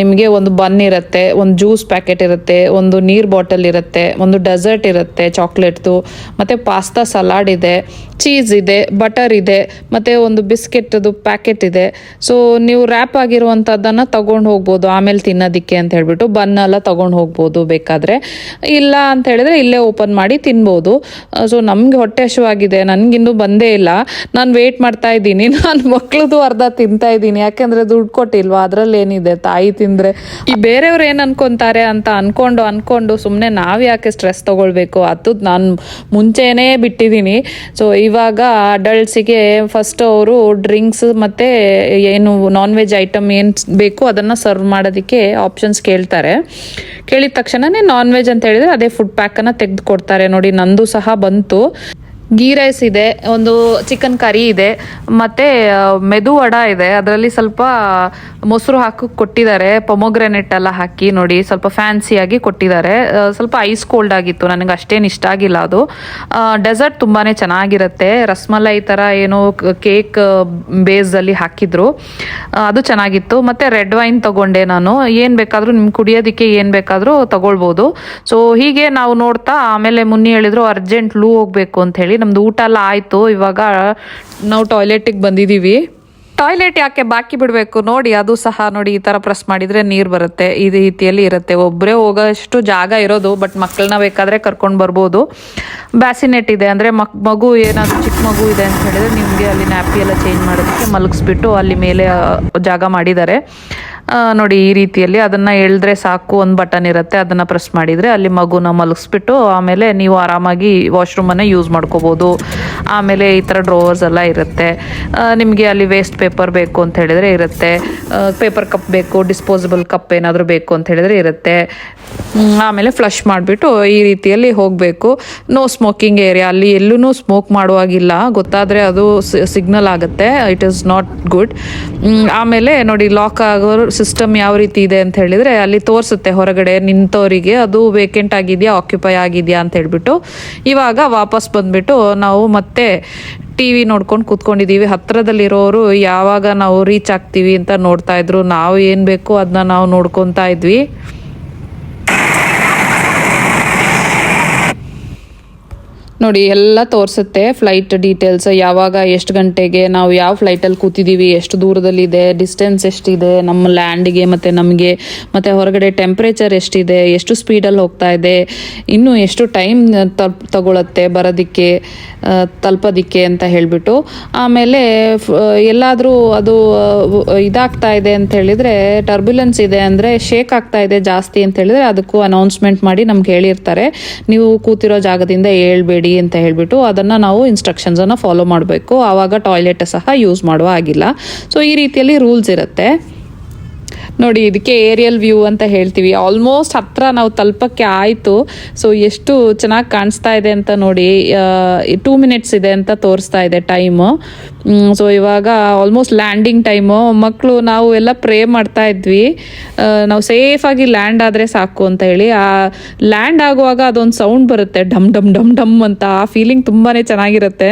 ನಿಮಗೆ ಒಂದು ಬನ್ ಇರುತ್ತೆ, ಒಂದು ಜ್ಯೂಸ್ ಪ್ಯಾಕೆಟ್ ಇರುತ್ತೆ, ಒಂದು ನೀರು ಬಾಟಲ್ ಇರುತ್ತೆ, ಒಂದು ಡೆಸರ್ಟ್ ಇರುತ್ತೆ ಚಾಕ್ಲೇಟ್ದು ಮತ್ತು ಪಾಸ್ತಾ ಸಲಾಡ್ ಇದೆ ಚೀಸ್ ಇದೆ ಬಟರ್ ಇದೆ, ಮತ್ತು ಒಂದು ಬಿಸ್ಕೆಟ್ದು ಪ್ಯಾಕೆಟ್ ಇದೆ. ಸೊ ನೀವು ರ್ಯಾಪ್ ಆಗಿರುವಂಥದ್ದನ್ನು ತಗೊಂಡು ಹೋಗ್ಬೋದು, ಆಮೇಲೆ ತಿನ್ನೋದಕ್ಕೆ ಅಂತ ಹೇಳ್ಬಿಟ್ಟು ಬನ್ ಎಲ್ಲ ತಗೊಂಡು ಹೋಗ್ಬೋದು ಬೇಕಾದರೆ. ಇಲ್ಲ ಅಂತ ಹೇಳಿದ್ರೆ ಇಲ್ಲೇ ಓಪನ್ ಮಾಡಿ ತಿನ್ಬೋದು. ಸೊ ನಮಗೆ ಹೊಟ್ಟೆ ಹಸಿವಾಗಿದೆ, ನನಗಿನ್ನೂ ಬಂದೇ ಇಲ್ಲ. ನಾನು ವೆಯ್ಟ್ ಮಾಡ್ತಾ ಇದ್ದೀನಿ. ನಾನು ಮಕ್ಳದ್ದು ಅರ್ಧ ತಿಂತಾ ಇದ್ದೀನಿ. ಯಾಕೆಂದರೆ ದುಡ್ಡು ಕೊಟ್ಟಿಲ್ವಾ? ಅದರಲ್ಲಿ ಏನಿದೆ? ತಾಯಿ ತಿಂದರೆ. ಈ ಬೇರೆಯವ್ರು ಏನು ಅನ್ಕೊಂತಾರೆ ಅಂತ ಅನ್ಕೊಂಡು ಅನ್ಕೊಂಡು ಸುಮ್ಮನೆ ನಾವು ಯಾಕೆ ಸ್ಟ್ರೆಸ್ ತೊಗೊಳ್ಬೇಕು? ಅದು ನಾನು ಮುಂಚೆನೇ ಬಿಟ್ಟಿದ್ದೀನಿ. ಸೊ ಇವಾಗ ಅಡಲ್ಟ್ಸಿಗೆ ಫಸ್ಟ್ ಅವರು ಡ್ರಿಂಕ್ಸ್ ಮತ್ತು ಏನು ನಾನ್ ವೆಜ್ ಐಟಮ್ ಏನು ಬೇಕು ಅದನ್ನು ಸರ್ವ್ ಮಾಡೋದಕ್ಕೆ ಆಪ್ಷನ್ಸ್ ಕೇಳ್ತಾರೆ. ಕೇಳಿದ ತಕ್ಷಣನೇ ನಾನ್ ವೆಜ್ ಅಂತ ಹೇಳಿದ್ರೆ ಅದೇ ಫುಡ್ ಪ್ಯಾಕನ್ನು ತೆಗೆದು ಕೊಡ್ತಾರೆ. ನೋಡಿ ನಂದು ಸಹ ಬಂತು. ಗೀ ರೈಸ್ ಇದೆ, ಒಂದು ಚಿಕನ್ ಕರಿ ಇದೆ, ಮತ್ತು ಮೆದು ವಡ ಇದೆ. ಅದರಲ್ಲಿ ಸ್ವಲ್ಪ ಮೊಸರು ಹಾಕಿ ಕೊಟ್ಟಿದ್ದಾರೆ. ಪೊಮೊಗ್ರೆನೆಟ್ ಎಲ್ಲ ಹಾಕಿ ನೋಡಿ, ಸ್ವಲ್ಪ ಫ್ಯಾನ್ಸಿಯಾಗಿ ಕೊಟ್ಟಿದ್ದಾರೆ. ಸ್ವಲ್ಪ ಐಸ್ ಕೋಲ್ಡ್ ಆಗಿತ್ತು, ನನಗೆ ಅಷ್ಟೇನು ಇಷ್ಟ ಆಗಿಲ್ಲ ಅದು. ಡೆಸರ್ಟ್ ತುಂಬಾ ಚೆನ್ನಾಗಿರುತ್ತೆ. ರಸ್ಮಲೈ ಥರ ಏನೋ ಕೇಕ್ ಬೇಸಲ್ಲಿ ಹಾಕಿದ್ರು. ಅದು ಚೆನ್ನಾಗಿತ್ತು. ಮತ್ತು ರೆಡ್ ವೈನ್ ತಗೊಂಡೆ ನಾನು. ಏನು ಬೇಕಾದರೂ ನಿಮ್ಗೆ ಕುಡಿಯೋದಕ್ಕೆ ಏನು ಬೇಕಾದರೂ ತಗೊಳ್ಬೋದು. ಸೊ ಹೀಗೆ ನಾವು ನೋಡ್ತಾ, ಆಮೇಲೆ ಮುನ್ನಿ ಹೇಳಿದ್ರು, ಅರ್ಜೆಂಟ್ ಲೂ ಹೋಗಬೇಕು ಅಂತ ಹೇಳಿ ನಮ್ದು ಊಟ ಎಲ್ಲ ಆಯಿತು. ಇವಾಗ ನಾವು ಟಾಯ್ಲೆಟಿಗೆ ಬಂದಿದ್ದೀವಿ ಟಾಯ್ಲೆಟ್ ಯಾಕೆ ಬಾಕಿ ಬಿಡಬೇಕು? ನೋಡಿ, ಅದು ಸಹ ನೋಡಿ, ಈ ಥರ ಪ್ರೆಸ್ ಮಾಡಿದರೆ ನೀರು ಬರುತ್ತೆ. ಈ ರೀತಿಯಲ್ಲಿ ಇರುತ್ತೆ. ಒಬ್ಬರೇ ಹೋಗೋಷ್ಟು ಜಾಗ ಇರೋದು ಬಟ್ ಮಕ್ಕಳನ್ನ ಬೇಕಾದರೆ ಕರ್ಕೊಂಡು ಬರ್ಬೋದು. ಬ್ಯಾಸಿನೆಟ್ ಇದೆ. ಅಂದರೆ ಮಕ್, ಮಗು ಏನಾದರೂ ಚಿಕ್ಕ ಮಗು ಇದೆ ಅಂತ ಹೇಳಿದ್ರೆ ನಿಮಗೆ ಅಲ್ಲಿ ನ್ಯಾಪಿ ಎಲ್ಲ ಚೇಂಜ್ ಮಾಡೋದಕ್ಕೆ ಮಲಗಿಸ್ಬಿಟ್ಟು ಅಲ್ಲಿ ಮೇಲೆ ಜಾಗ ಮಾಡಿದ್ದಾರೆ. ನೋಡಿ, ಈ ರೀತಿಯಲ್ಲಿ ಅದನ್ನು ಎಳೆದ್ರೆ ಸಾಕು ಒಂದು ಬಟನ್ ಇರುತ್ತೆ, ಅದನ್ನು ಪ್ರೆಸ್ ಮಾಡಿದರೆ ಅಲ್ಲಿ ಮಗುನ ಮಲಗಿಸ್ಬಿಟ್ಟು ಆಮೇಲೆ ನೀವು ಆರಾಮಾಗಿ ವಾಶ್ರೂಮನ್ನೇ ಯೂಸ್ ಮಾಡ್ಕೋಬೋದು. ಆಮೇಲೆ ಈ ಥರ ಡ್ರೋವರ್ಸ್ ಎಲ್ಲ ಇರುತ್ತೆ. ನಿಮಗೆ ಅಲ್ಲಿ ವೇಸ್ಟ್ ಪೇಪರ್ ಬೇಕು ಅಂತ ಹೇಳಿದರೆ ಇರುತ್ತೆ. ಪೇಪರ್ ಕಪ್ ಬೇಕು ಡಿಸ್ಪೋಸಬಲ್ ಕಪ್ ಏನಾದರೂ ಬೇಕು ಅಂತ ಹೇಳಿದರೆ ಇರುತ್ತೆ. ಆಮೇಲೆ ಫ್ಲಶ್ ಮಾಡಿಬಿಟ್ಟು ಈ ರೀತಿಯಲ್ಲಿ ಹೋಗಬೇಕು. ನೋ ಸ್ಮೋಕಿಂಗ್ ಏರಿಯಾ ಅಲ್ಲಿ ಎಲ್ಲೂ ಸ್ಮೋಕ್ ಮಾಡುವಾಗಿಲ್ಲ. ಗೊತ್ತಾದರೆ ಅದು ಸಿಗ್ನಲ್ ಆಗುತ್ತೆ. ಇಟ್ ಈಸ್ ನಾಟ್ ಗುಡ್ ಆಮೇಲೆ ನೋಡಿ ಲಾಕ್ ಆಗೋ ಸಿಸ್ಟಮ್ ಯಾವ ರೀತಿ ಇದೆ ಅಂತ ಹೇಳಿದರೆ ಅಲ್ಲಿ ತೋರಿಸುತ್ತೆ ಹೊರಗಡೆ ನಿಂತವರಿಗೆ, ಅದು ವೇಕೆಂಟ್ ಆಗಿದೆಯಾ ಆಕ್ಯುಪೈ ಆಗಿದೆಯಾ? ಅಂತ ಹೇಳ್ಬಿಟ್ಟು ಇವಾಗ ವಾಪಸ್ ಬಂದ್ಬಿಟ್ಟು ನಾವು ಮತ್ತೆ ಟಿ ವಿ ನೋಡ್ಕೊಂಡು ಕೂತ್ಕೊಂಡಿದ್ದೀವಿ ಹತ್ರದಲ್ಲಿರೋರು ಯಾವಾಗ ನಾವು ರೀಚ್ ಆಗ್ತೀವಿ ಅಂತ ನೋಡ್ತಾ ಇದ್ರು. ನಾವು ಏನು ಬೇಕು ಅದನ್ನ ನಾವು ನೋಡ್ಕೊತಾ ಇದ್ವಿ. ನೋಡಿ, ಎಲ್ಲ ತೋರಿಸುತ್ತೆ ಫ್ಲೈಟ್ ಡೀಟೇಲ್ಸ್ ಯಾವಾಗ, ಎಷ್ಟು ಗಂಟೆಗೆ, ನಾವು ಯಾವ ಫ್ಲೈಟಲ್ಲಿ ಕೂತಿದ್ದೀವಿ ಎಷ್ಟು ದೂರದಲ್ಲಿದೆ ಡಿಸ್ಟೆನ್ಸ್ ಎಷ್ಟಿದೆ, ನಮ್ಮ ಲ್ಯಾಂಡಿಗೆ ಮತ್ತು ನಮಗೆ, ಮತ್ತು ಹೊರಗಡೆ ಟೆಂಪ್ರೇಚರ್ ಎಷ್ಟಿದೆ, ಎಷ್ಟು ಸ್ಪೀಡಲ್ಲಿ ಹೋಗ್ತಾ ಇದೆ, ಇನ್ನೂ ಎಷ್ಟು ಟೈಮ್ ತಗೊಳತ್ತೆ ಬರೋದಕ್ಕೆ ತಲುಪೋದಿಕ್ಕೆ ಅಂತ ಹೇಳಿಬಿಟ್ಟು, ಆಮೇಲೆ ಎಲ್ಲಾದರೂ ಅದು ಇದಾಗ್ತಾ ಇದೆ ಅಂತ ಹೇಳಿದರೆ ಟರ್ಬ್ಯುಲೆನ್ಸ್ ಇದೆ ಅಂದರೆ ಶೇಕ್ ಆಗ್ತಾ ಇದೆ ಜಾಸ್ತಿ ಅಂತ ಹೇಳಿದರೆ, ಅದಕ್ಕೂ ಅನೌನ್ಸ್ಮೆಂಟ್ ಮಾಡಿ ನಮ್ಗೆ ಹೇಳಿರ್ತಾರೆ. ನೀವು ಕೂತಿರೋ ಜಾಗದಿಂದ ಹೇಳ್ಬೇಡಿ. ಅಂತ ಹೇಳಿಬಿಟ್ಟು ಅದನ್ನು ನಾವು ಇನ್ಸ್ಟ್ರಕ್ಷನ್ಸನ್ನು ಫಾಲೋ ಮಾಡಬೇಕು. ಆವಾಗ ಟಾಯ್ಲೆಟ್ ಸಹ ಯೂಸ್ ಮಾಡುವ ಆಗಿಲ್ಲ ಸೊ ಈ ರೀತಿಯಲ್ಲಿ ರೂಲ್ಸ್ ಇರುತ್ತೆ. ನೋಡಿ, ಇದಕ್ಕೆ ಏರಿಯಲ್ ವ್ಯೂ ಅಂತ ಹೇಳ್ತೀವಿ. ಆಲ್ಮೋಸ್ಟ್ ಹತ್ರ ನಾವು ತಲುಪಕ್ಕೆ ಆಯಿತು. ಸೊ ಎಷ್ಟು ಚೆನ್ನಾಗಿ ಕಾಣಿಸ್ತಾ ಇದೆ ಅಂತ ನೋಡಿ ಟೂ ಮಿನಿಟ್ಸ್ ಇದೆ ಅಂತ ತೋರಿಸ್ತಾ ಇದೆ ಟೈಮು ಸೊ ಇವಾಗ ಆಲ್ಮೋಸ್ಟ್ ಲ್ಯಾಂಡಿಂಗ್ ಟೈಮು ಮಕ್ಕಳು ನಾವು ಎಲ್ಲ ಪ್ರೇ ಮಾಡ್ತಾ ಇದ್ವಿ. ನಾವು ಸೇಫಾಗಿ ಲ್ಯಾಂಡ್ ಆದರೆ ಸಾಕು ಅಂತ ಹೇಳಿ. ಆ ಲ್ಯಾಂಡ್ ಆಗುವಾಗ ಅದೊಂದು ಸೌಂಡ್ ಬರುತ್ತೆ. ಡಮ್ ಡಮ್ ಡಮ್ ಡಮ್ ಅಂತ ಆ ಫೀಲಿಂಗ್ ತುಂಬಾ ಚೆನ್ನಾಗಿರುತ್ತೆ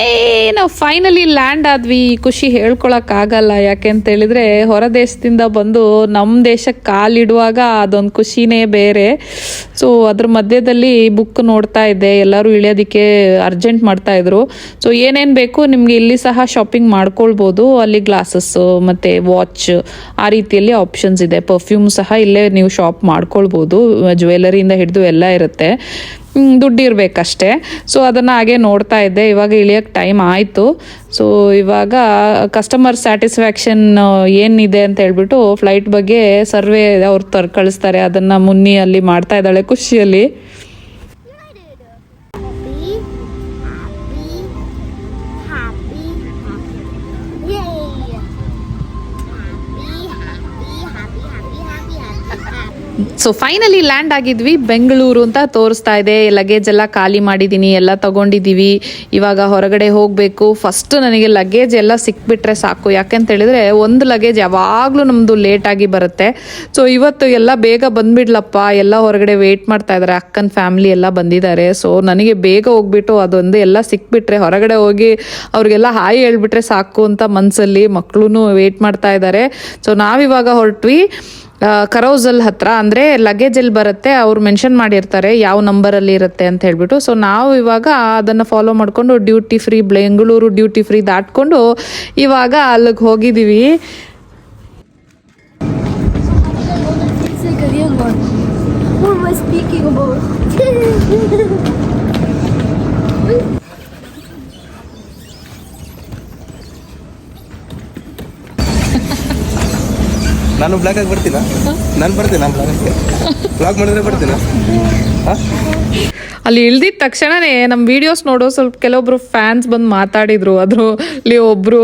ಏ ನಾವು ಫೈನಲಿ ಲ್ಯಾಂಡ್ ಆದ್ವಿ, ಈ ಖುಷಿ ಹೇಳ್ಕೊಳಕ್ಕಾಗಲ್ಲ. ಯಾಕೆ ಅಂತ ಹೇಳಿದ್ರೆ, ಹೊರ ದೇಶದಿಂದ ಬಂದು ನಮ್ಮ ದೇಶಕ್ಕೆ ಕಾಲಿಡುವಾಗ ಅದೊಂದು ಖುಷಿನೇ ಬೇರೆ. ಸೊ ಅದ್ರ ಮಧ್ಯದಲ್ಲಿ ಬುಕ್ ನೋಡ್ತಾ ಇದ್ದೆ. ಎಲ್ಲರೂ ಇಳಿಯೋದಕ್ಕೆ ಅರ್ಜೆಂಟ್ ಮಾಡ್ತಾ ಇದ್ರು. ಸೊ ಏನೇನು ಬೇಕು ನಿಮಗೆ ಇಲ್ಲಿ ಸಹ ಶಾಪಿಂಗ್ ಮಾಡ್ಕೊಳ್ಬೋದು. ಅಲ್ಲಿ ಗ್ಲಾಸಸ್ಸು ಮತ್ತು ವಾಚ್ ಆ ರೀತಿಯಲ್ಲಿ ಆಪ್ಷನ್ಸ್ ಇದೆ. ಪರ್ಫ್ಯೂಮ್ ಸಹ ಇಲ್ಲೇ ನೀವು ಶಾಪ್ ಮಾಡ್ಕೊಳ್ಬೋದು. ಜ್ಯುವೆಲರಿಯಿಂದ ಹಿಡಿದು ಎಲ್ಲ ಇರುತ್ತೆ. ದುಡ್ಡು ಇರಬೇಕಷ್ಟೇ ಸೊ ಅದನ್ನು ಹಾಗೆ ನೋಡ್ತಾ ಇದ್ದೆ. ಇವಾಗ ಇಳಿಯೋಕ್ಕೆ ಟೈಮ್ ಆಯಿತು. ಸೊ ಇವಾಗ ಕಸ್ಟಮರ್ ಸ್ಯಾಟಿಸ್ಫ್ಯಾಕ್ಷನ್ ಏನಿದೆ ಅಂತ ಹೇಳ್ಬಿಟ್ಟು ಫ್ಲೈಟ್ ಬಗ್ಗೆ ಸರ್ವೆ ಅವ್ರು ತರ್ ಕಳಿಸ್ತಾರೆ. ಅದನ್ನು ಮುನ್ನಿ ಅಲ್ಲಿ ಮಾಡ್ತಾ ಇದ್ದಾಳೆ ಖುಷಿಯಲ್ಲಿ. ಸೊ ಫೈನಲಿ ಲ್ಯಾಂಡ್ ಆಗಿದ್ವಿ. ಬೆಂಗಳೂರು ಅಂತ ತೋರಿಸ್ತಾ ಇದೆ. ಲಗೇಜ್ ಎಲ್ಲ ಖಾಲಿ ಮಾಡಿದ್ದೀನಿ ಎಲ್ಲ ತಗೊಂಡಿದ್ದೀವಿ ಇವಾಗ ಹೊರಗಡೆ ಹೋಗಬೇಕು. ಫಸ್ಟ್ ನನಗೆ ಲಗೇಜ್ ಎಲ್ಲ ಸಿಕ್ಬಿಟ್ರೆ ಸಾಕು. ಯಾಕೆಂತ ಹೇಳಿದ್ರೆ, ಒಂದು ಲಗೇಜ್ ಯಾವಾಗಲೂ ನಮ್ಮದು ಲೇಟಾಗಿ ಬರುತ್ತೆ. ಸೊ ಇವತ್ತು ಎಲ್ಲ ಬೇಗ ಬಂದ್ಬಿಡ್ಲಪ್ಪ. ಎಲ್ಲ ಹೊರಗಡೆ ವೆಯ್ಟ್ ಮಾಡ್ತಾ ಇದ್ದಾರೆ ಅಕ್ಕನ ಫ್ಯಾಮಿಲಿ ಎಲ್ಲ ಬಂದಿದ್ದಾರೆ. ಸೊ ನನಗೆ ಬೇಗ ಹೋಗ್ಬಿಟ್ಟು ಅದೊಂದು ಎಲ್ಲ ಸಿಕ್ಬಿಟ್ರೆ, ಹೊರಗಡೆ ಹೋಗಿ ಅವ್ರಿಗೆಲ್ಲ ಹಾಯ್ ಹೇಳ್ಬಿಟ್ರೆ ಸಾಕು ಅಂತ ಮನಸ್ಸಲ್ಲಿ ಮಕ್ಕಳು ವೆಯ್ಟ್ ಮಾಡ್ತಾ ಇದ್ದಾರೆ ಸೊ ನಾವಿವಾಗ ಹೊರಟ್ವಿ. ಕರೌಸಲ್ ಹತ್ರ ಅಂದರೆ ಲಗೇಜ್ ಅಲ್ಲಿ ಬರುತ್ತೆ, ಅವ್ರು ಮೆನ್ಷನ್ ಮಾಡಿರ್ತಾರೆ ಯಾವ ನಂಬರಲ್ಲಿ ಇರುತ್ತೆ ಅಂತ ಹೇಳ್ಬಿಟ್ಟು ಸೊ ನಾವು ಇವಾಗ ಅದನ್ನು ಫಾಲೋ ಮಾಡಿಕೊಂಡು duty free Bengaluru duty free ದಾಟ್ಕೊಂಡು ಇವಾಗ ಅಲ್ಲಿಗೆ ಹೋಗಿದ್ದೀವಿ? ನಾನು ಬ್ಲಾಕ್ ಆಗಿ ಬರ್ತೀನ? ನಾನು ಬರ್ತೀನಿ? ಬ್ಲಾಕ್ ಬ್ಲಾಗ್ ಮಾಡಿದ್ರೆ ಬರ್ತೀನ? ಅಲ್ಲಿ ಇಳ್ದಿದ ತಕ್ಷಣನೇ ನಮ್ಮ ವಿಡಿಯೋಸ್ ನೋಡೋ ಸ್ವಲ್ಪ ಕೆಲವೊಬ್ರು ಫ್ಯಾನ್ಸ್ ಬಂದು ಮಾತಾಡಿದ್ರು. ಅದರಲ್ಲಿ ಒಬ್ಬರು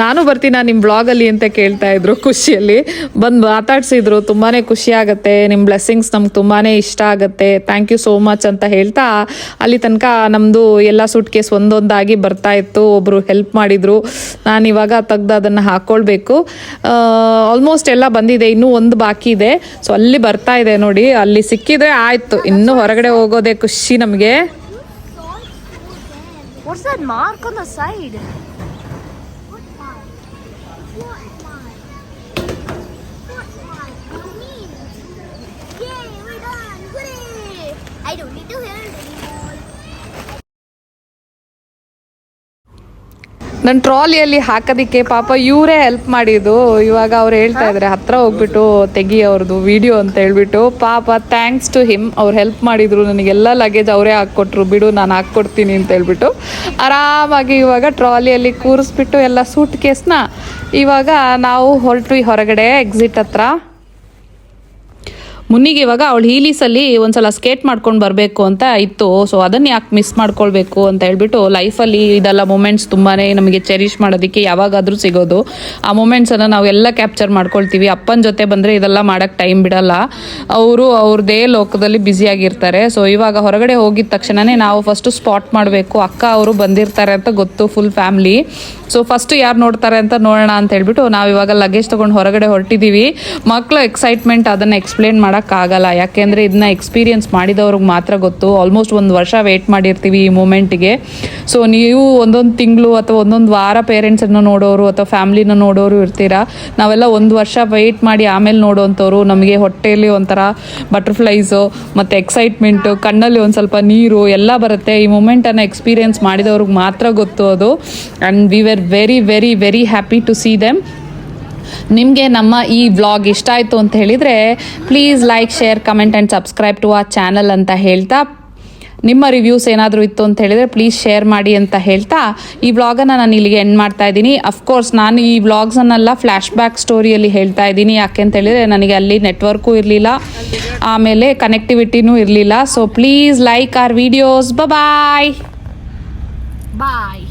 ನಾನು ಬರ್ತೀನ ನಿಮ್ಮ ಬ್ಲಾಗಲ್ಲಿ ಅಂತ ಕೇಳ್ತಾ ಇದ್ರು ಖುಷಿಯಲ್ಲಿ. ಬಂದು ಮಾತಾಡ್ಸಿದ್ರು ತುಂಬಾ ಖುಷಿ ಆಗುತ್ತೆ ನಿಮ್ಮ ಬ್ಲೆಸ್ಸಿಂಗ್ಸ್ ನಮ್ಗೆ ತುಂಬಾ ಇಷ್ಟ ಆಗುತ್ತೆ ಥ್ಯಾಂಕ್ ಯು ಸೋ ಮಚ್ ಅಂತ ಹೇಳ್ತಾ ಅಲ್ಲಿ ತನಕ ನಮ್ಮದು ಎಲ್ಲ ಸೂಟ್ ಕೇಸ್ ಒಂದೊಂದಾಗಿ ಬರ್ತಾ ಇತ್ತು. ಒಬ್ಬರು ಹೆಲ್ಪ್ ಮಾಡಿದ್ರು. ನಾನು ಇವಾಗ ತೆಗ್ದು ಅದನ್ನು ಹಾಕ್ಕೊಳ್ಬೇಕು ಆಲ್ಮೋಸ್ಟ್ ಎಲ್ಲ ಬಂದಿದೆ, ಇನ್ನೂ ಒಂದು ಬಾಕಿ ಇದೆ. ಸೊ ಅಲ್ಲಿ ಬರ್ತಾ ಇದೆ ನೋಡಿ, ಅಲ್ಲಿ ಸಿಕ್ಕಿದ್ರೆ ಆಯ್ತು. ಇನ್ನು ಹೊರಗಡೆ ಹೋಗೋದೇ ಖುಷಿ ನಮಗೆ What's that mark on the side? What mark? ನನ್ನ ಟ್ರಾಲಿಯಲ್ಲಿ ಹಾಕೋದಿಕ್ಕೆ ಪಾಪ ಇವರೇ ಹೆಲ್ಪ್ ಮಾಡಿದ್ದು. ಇವಾಗ ಅವ್ರು ಹೇಳ್ತಾ ಇದ್ದಾರೆ ಹತ್ರ ಹೋಗ್ಬಿಟ್ಟು ತೆಗಿ ಅವ್ರದ್ದು ವಿಡಿಯೋ ಅಂತ ಹೇಳ್ಬಿಟ್ಟು. ಪಾಪ ಥ್ಯಾಂಕ್ಸ್ ಟು ಹಿಮ್ ಅವ್ರು ಹೆಲ್ಪ್ ಮಾಡಿದ್ರು. ನನಗೆಲ್ಲ ಲಗೇಜ್ ಅವರೇ ಹಾಕ್ಕೊಟ್ರು. ಬಿಡು, ನಾನು ಹಾಕ್ಕೊಡ್ತೀನಿ ಅಂತ ಹೇಳ್ಬಿಟ್ಟು. ಆರಾಮಾಗಿ ಇವಾಗ ಟ್ರಾಲಿಯಲ್ಲಿ ಕೂರಿಸ್ಬಿಟ್ಟು ಎಲ್ಲ ಸೂಟ್ ಕೇಸ್ನ ಇವಾಗ ನಾವು ಹೊರಟ್ವಿ ಹೊರಗಡೆ ಎಕ್ಸಿಟ್ ಹತ್ರ. ಮುನ್ನಿಗೆ ಇವಾಗ ಅವಳು ಹೀಲೀಸಲ್ಲಿ ಒಂದ್ಸಲ ಸ್ಕೇಟ್ ಮಾಡ್ಕೊಂಡು ಬರಬೇಕು ಅಂತ ಇತ್ತು. ಸೊ ಅದನ್ನ ಯಾಕೆ ಮಿಸ್ ಮಾಡ್ಕೊಳ್ಬೇಕು ಅಂತ ಹೇಳ್ಬಿಟ್ಟು ಲೈಫಲ್ಲಿ ಇದೆಲ್ಲ ಮೂಮೆಂಟ್ಸ್ ತುಂಬಾ ನಮಗೆ ಚೆರಿಷ್ ಮಾಡೋದಕ್ಕೆ ಯಾವಾಗಾದರೂ ಸಿಗೋದು. ಆ ಮೂಮೆಂಟ್ಸನ್ನು ನಾವೆಲ್ಲ ಕ್ಯಾಪ್ಚರ್ ಮಾಡ್ಕೊಳ್ತೀವಿ. ಅಪ್ಪನ ಜೊತೆ ಬಂದರೆ ಇದೆಲ್ಲ ಮಾಡೋಕ್ಕೆ ಟೈಮ್ ಬಿಡಲ್ಲ. ಅವರು ಅವ್ರದ್ದೇ ಲೋಕದಲ್ಲಿ ಬ್ಯುಸಿಯಾಗಿರ್ತಾರೆ ಸೊ ಇವಾಗ ಹೊರಗಡೆ ಹೋಗಿದ ತಕ್ಷಣನೇ ನಾವು ಫಸ್ಟು ಸ್ಪಾಟ್ ಮಾಡಬೇಕು. ಅಕ್ಕ ಅವರು ಬಂದಿರ್ತಾರೆ ಅಂತ ಗೊತ್ತು ಫುಲ್ ಫ್ಯಾಮ್ಲಿ ಸೊ ಫಸ್ಟ್ ಯಾರು ನೋಡ್ತಾರೆ ಅಂತ ನೋಡೋಣ ಅಂತ ಹೇಳ್ಬಿಟ್ಟು ನಾವು ಇವಾಗ ಲಗೇಜ್ ತೊಗೊಂಡು ಹೊರಗಡೆ ಹೊರಟಿದ್ದೀವಿ ಮಕ್ಕಳು ಎಕ್ಸೈಟ್ಮೆಂಟ್ ಅದನ್ನು ಎಕ್ಸ್ಪ್ಲೇನ್ ಮಾಡೋಕ್ಕಾಗಲ್ಲ. ಯಾಕೆಂದರೆ ಇದನ್ನ ಎಕ್ಸ್ಪೀರಿಯನ್ಸ್ ಮಾಡಿದವ್ರಿಗೆ ಮಾತ್ರ ಗೊತ್ತು. ಆಲ್ಮೋಸ್ಟ್ ಒಂದು ವರ್ಷ ವೆಯ್ಟ್ ಮಾಡಿರ್ತೀವಿ ಈ ಮೂಮೆಂಟಿಗೆ ಸೊ ನೀವು ಒಂದೊಂದು ತಿಂಗಳು ಅಥವಾ ಒಂದೊಂದು ವಾರ ಪೇರೆಂಟ್ಸನ್ನು ನೋಡೋರು ಅಥವಾ ಫ್ಯಾಮ್ಲಿನ ನೋಡೋರು ಇರ್ತೀರಾ? ನಾವೆಲ್ಲ ಒಂದು ವರ್ಷ ವೆಯ್ಟ್ ಮಾಡಿ ಆಮೇಲೆ ನೋಡೋವಂಥವ್ರು ನಮಗೆ ಹೊಟ್ಟೆಯಲ್ಲಿ ಒಂಥರ ಬಟರ್ಫ್ಲೈಸು ಮತ್ತು ಎಕ್ಸೈಟ್ಮೆಂಟು ಕಣ್ಣಲ್ಲಿ ಒಂದು ಸ್ವಲ್ಪ ನೀರು ಎಲ್ಲ ಬರುತ್ತೆ. ಈ ಮೂಮೆಂಟನ್ನು ಎಕ್ಸ್ಪೀರಿಯೆನ್ಸ್ ಮಾಡಿದವ್ರಿಗೆ ಮಾತ್ರ ಗೊತ್ತು ಅದು. And we were very very very happy to see them ನಿಮಗೆ ನಮ್ಮ ಈ ವ್ಲಾಗ್ ಇಷ್ಟ ಆಯಿತು ಅಂತ ಹೇಳಿದರೆ please like share comment and subscribe to ಆ ಚಾನಲ್ ಅಂತ ಹೇಳ್ತಾ, ನಿಮ್ಮ ರಿವ್ಯೂಸ್ ಏನಾದರೂ ಇತ್ತು ಅಂತ ಹೇಳಿದರೆ ಪ್ಲೀಸ್ ಶೇರ್ ಮಾಡಿ ಅಂತ ಹೇಳ್ತಾ, ಈ ವ್ಲಾಗನ್ನು ನಾನು ಇಲ್ಲಿಗೆ ಎಂಡ್ ಮಾಡ್ತಾ ಇದ್ದೀನಿ. ಅಫ್ಕೋರ್ಸ್ ನಾನು ಈ ವ್ಲಾಗ್ಸನ್ನೆಲ್ಲ ಫ್ಲ್ಯಾಶ್ ಬ್ಯಾಕ್ ಸ್ಟೋರಿಯಲ್ಲಿ ಹೇಳ್ತಾ ಇದ್ದೀನಿ. ಯಾಕೆ ಅಂತ ಹೇಳಿದರೆ, ನನಗೆ ಅಲ್ಲಿ ನೆಟ್ವರ್ಕು ಇರಲಿಲ್ಲ. ಆಮೇಲೆ ಕನೆಕ್ಟಿವಿಟಿನೂ ಇರಲಿಲ್ಲ. So please like our videos bye bye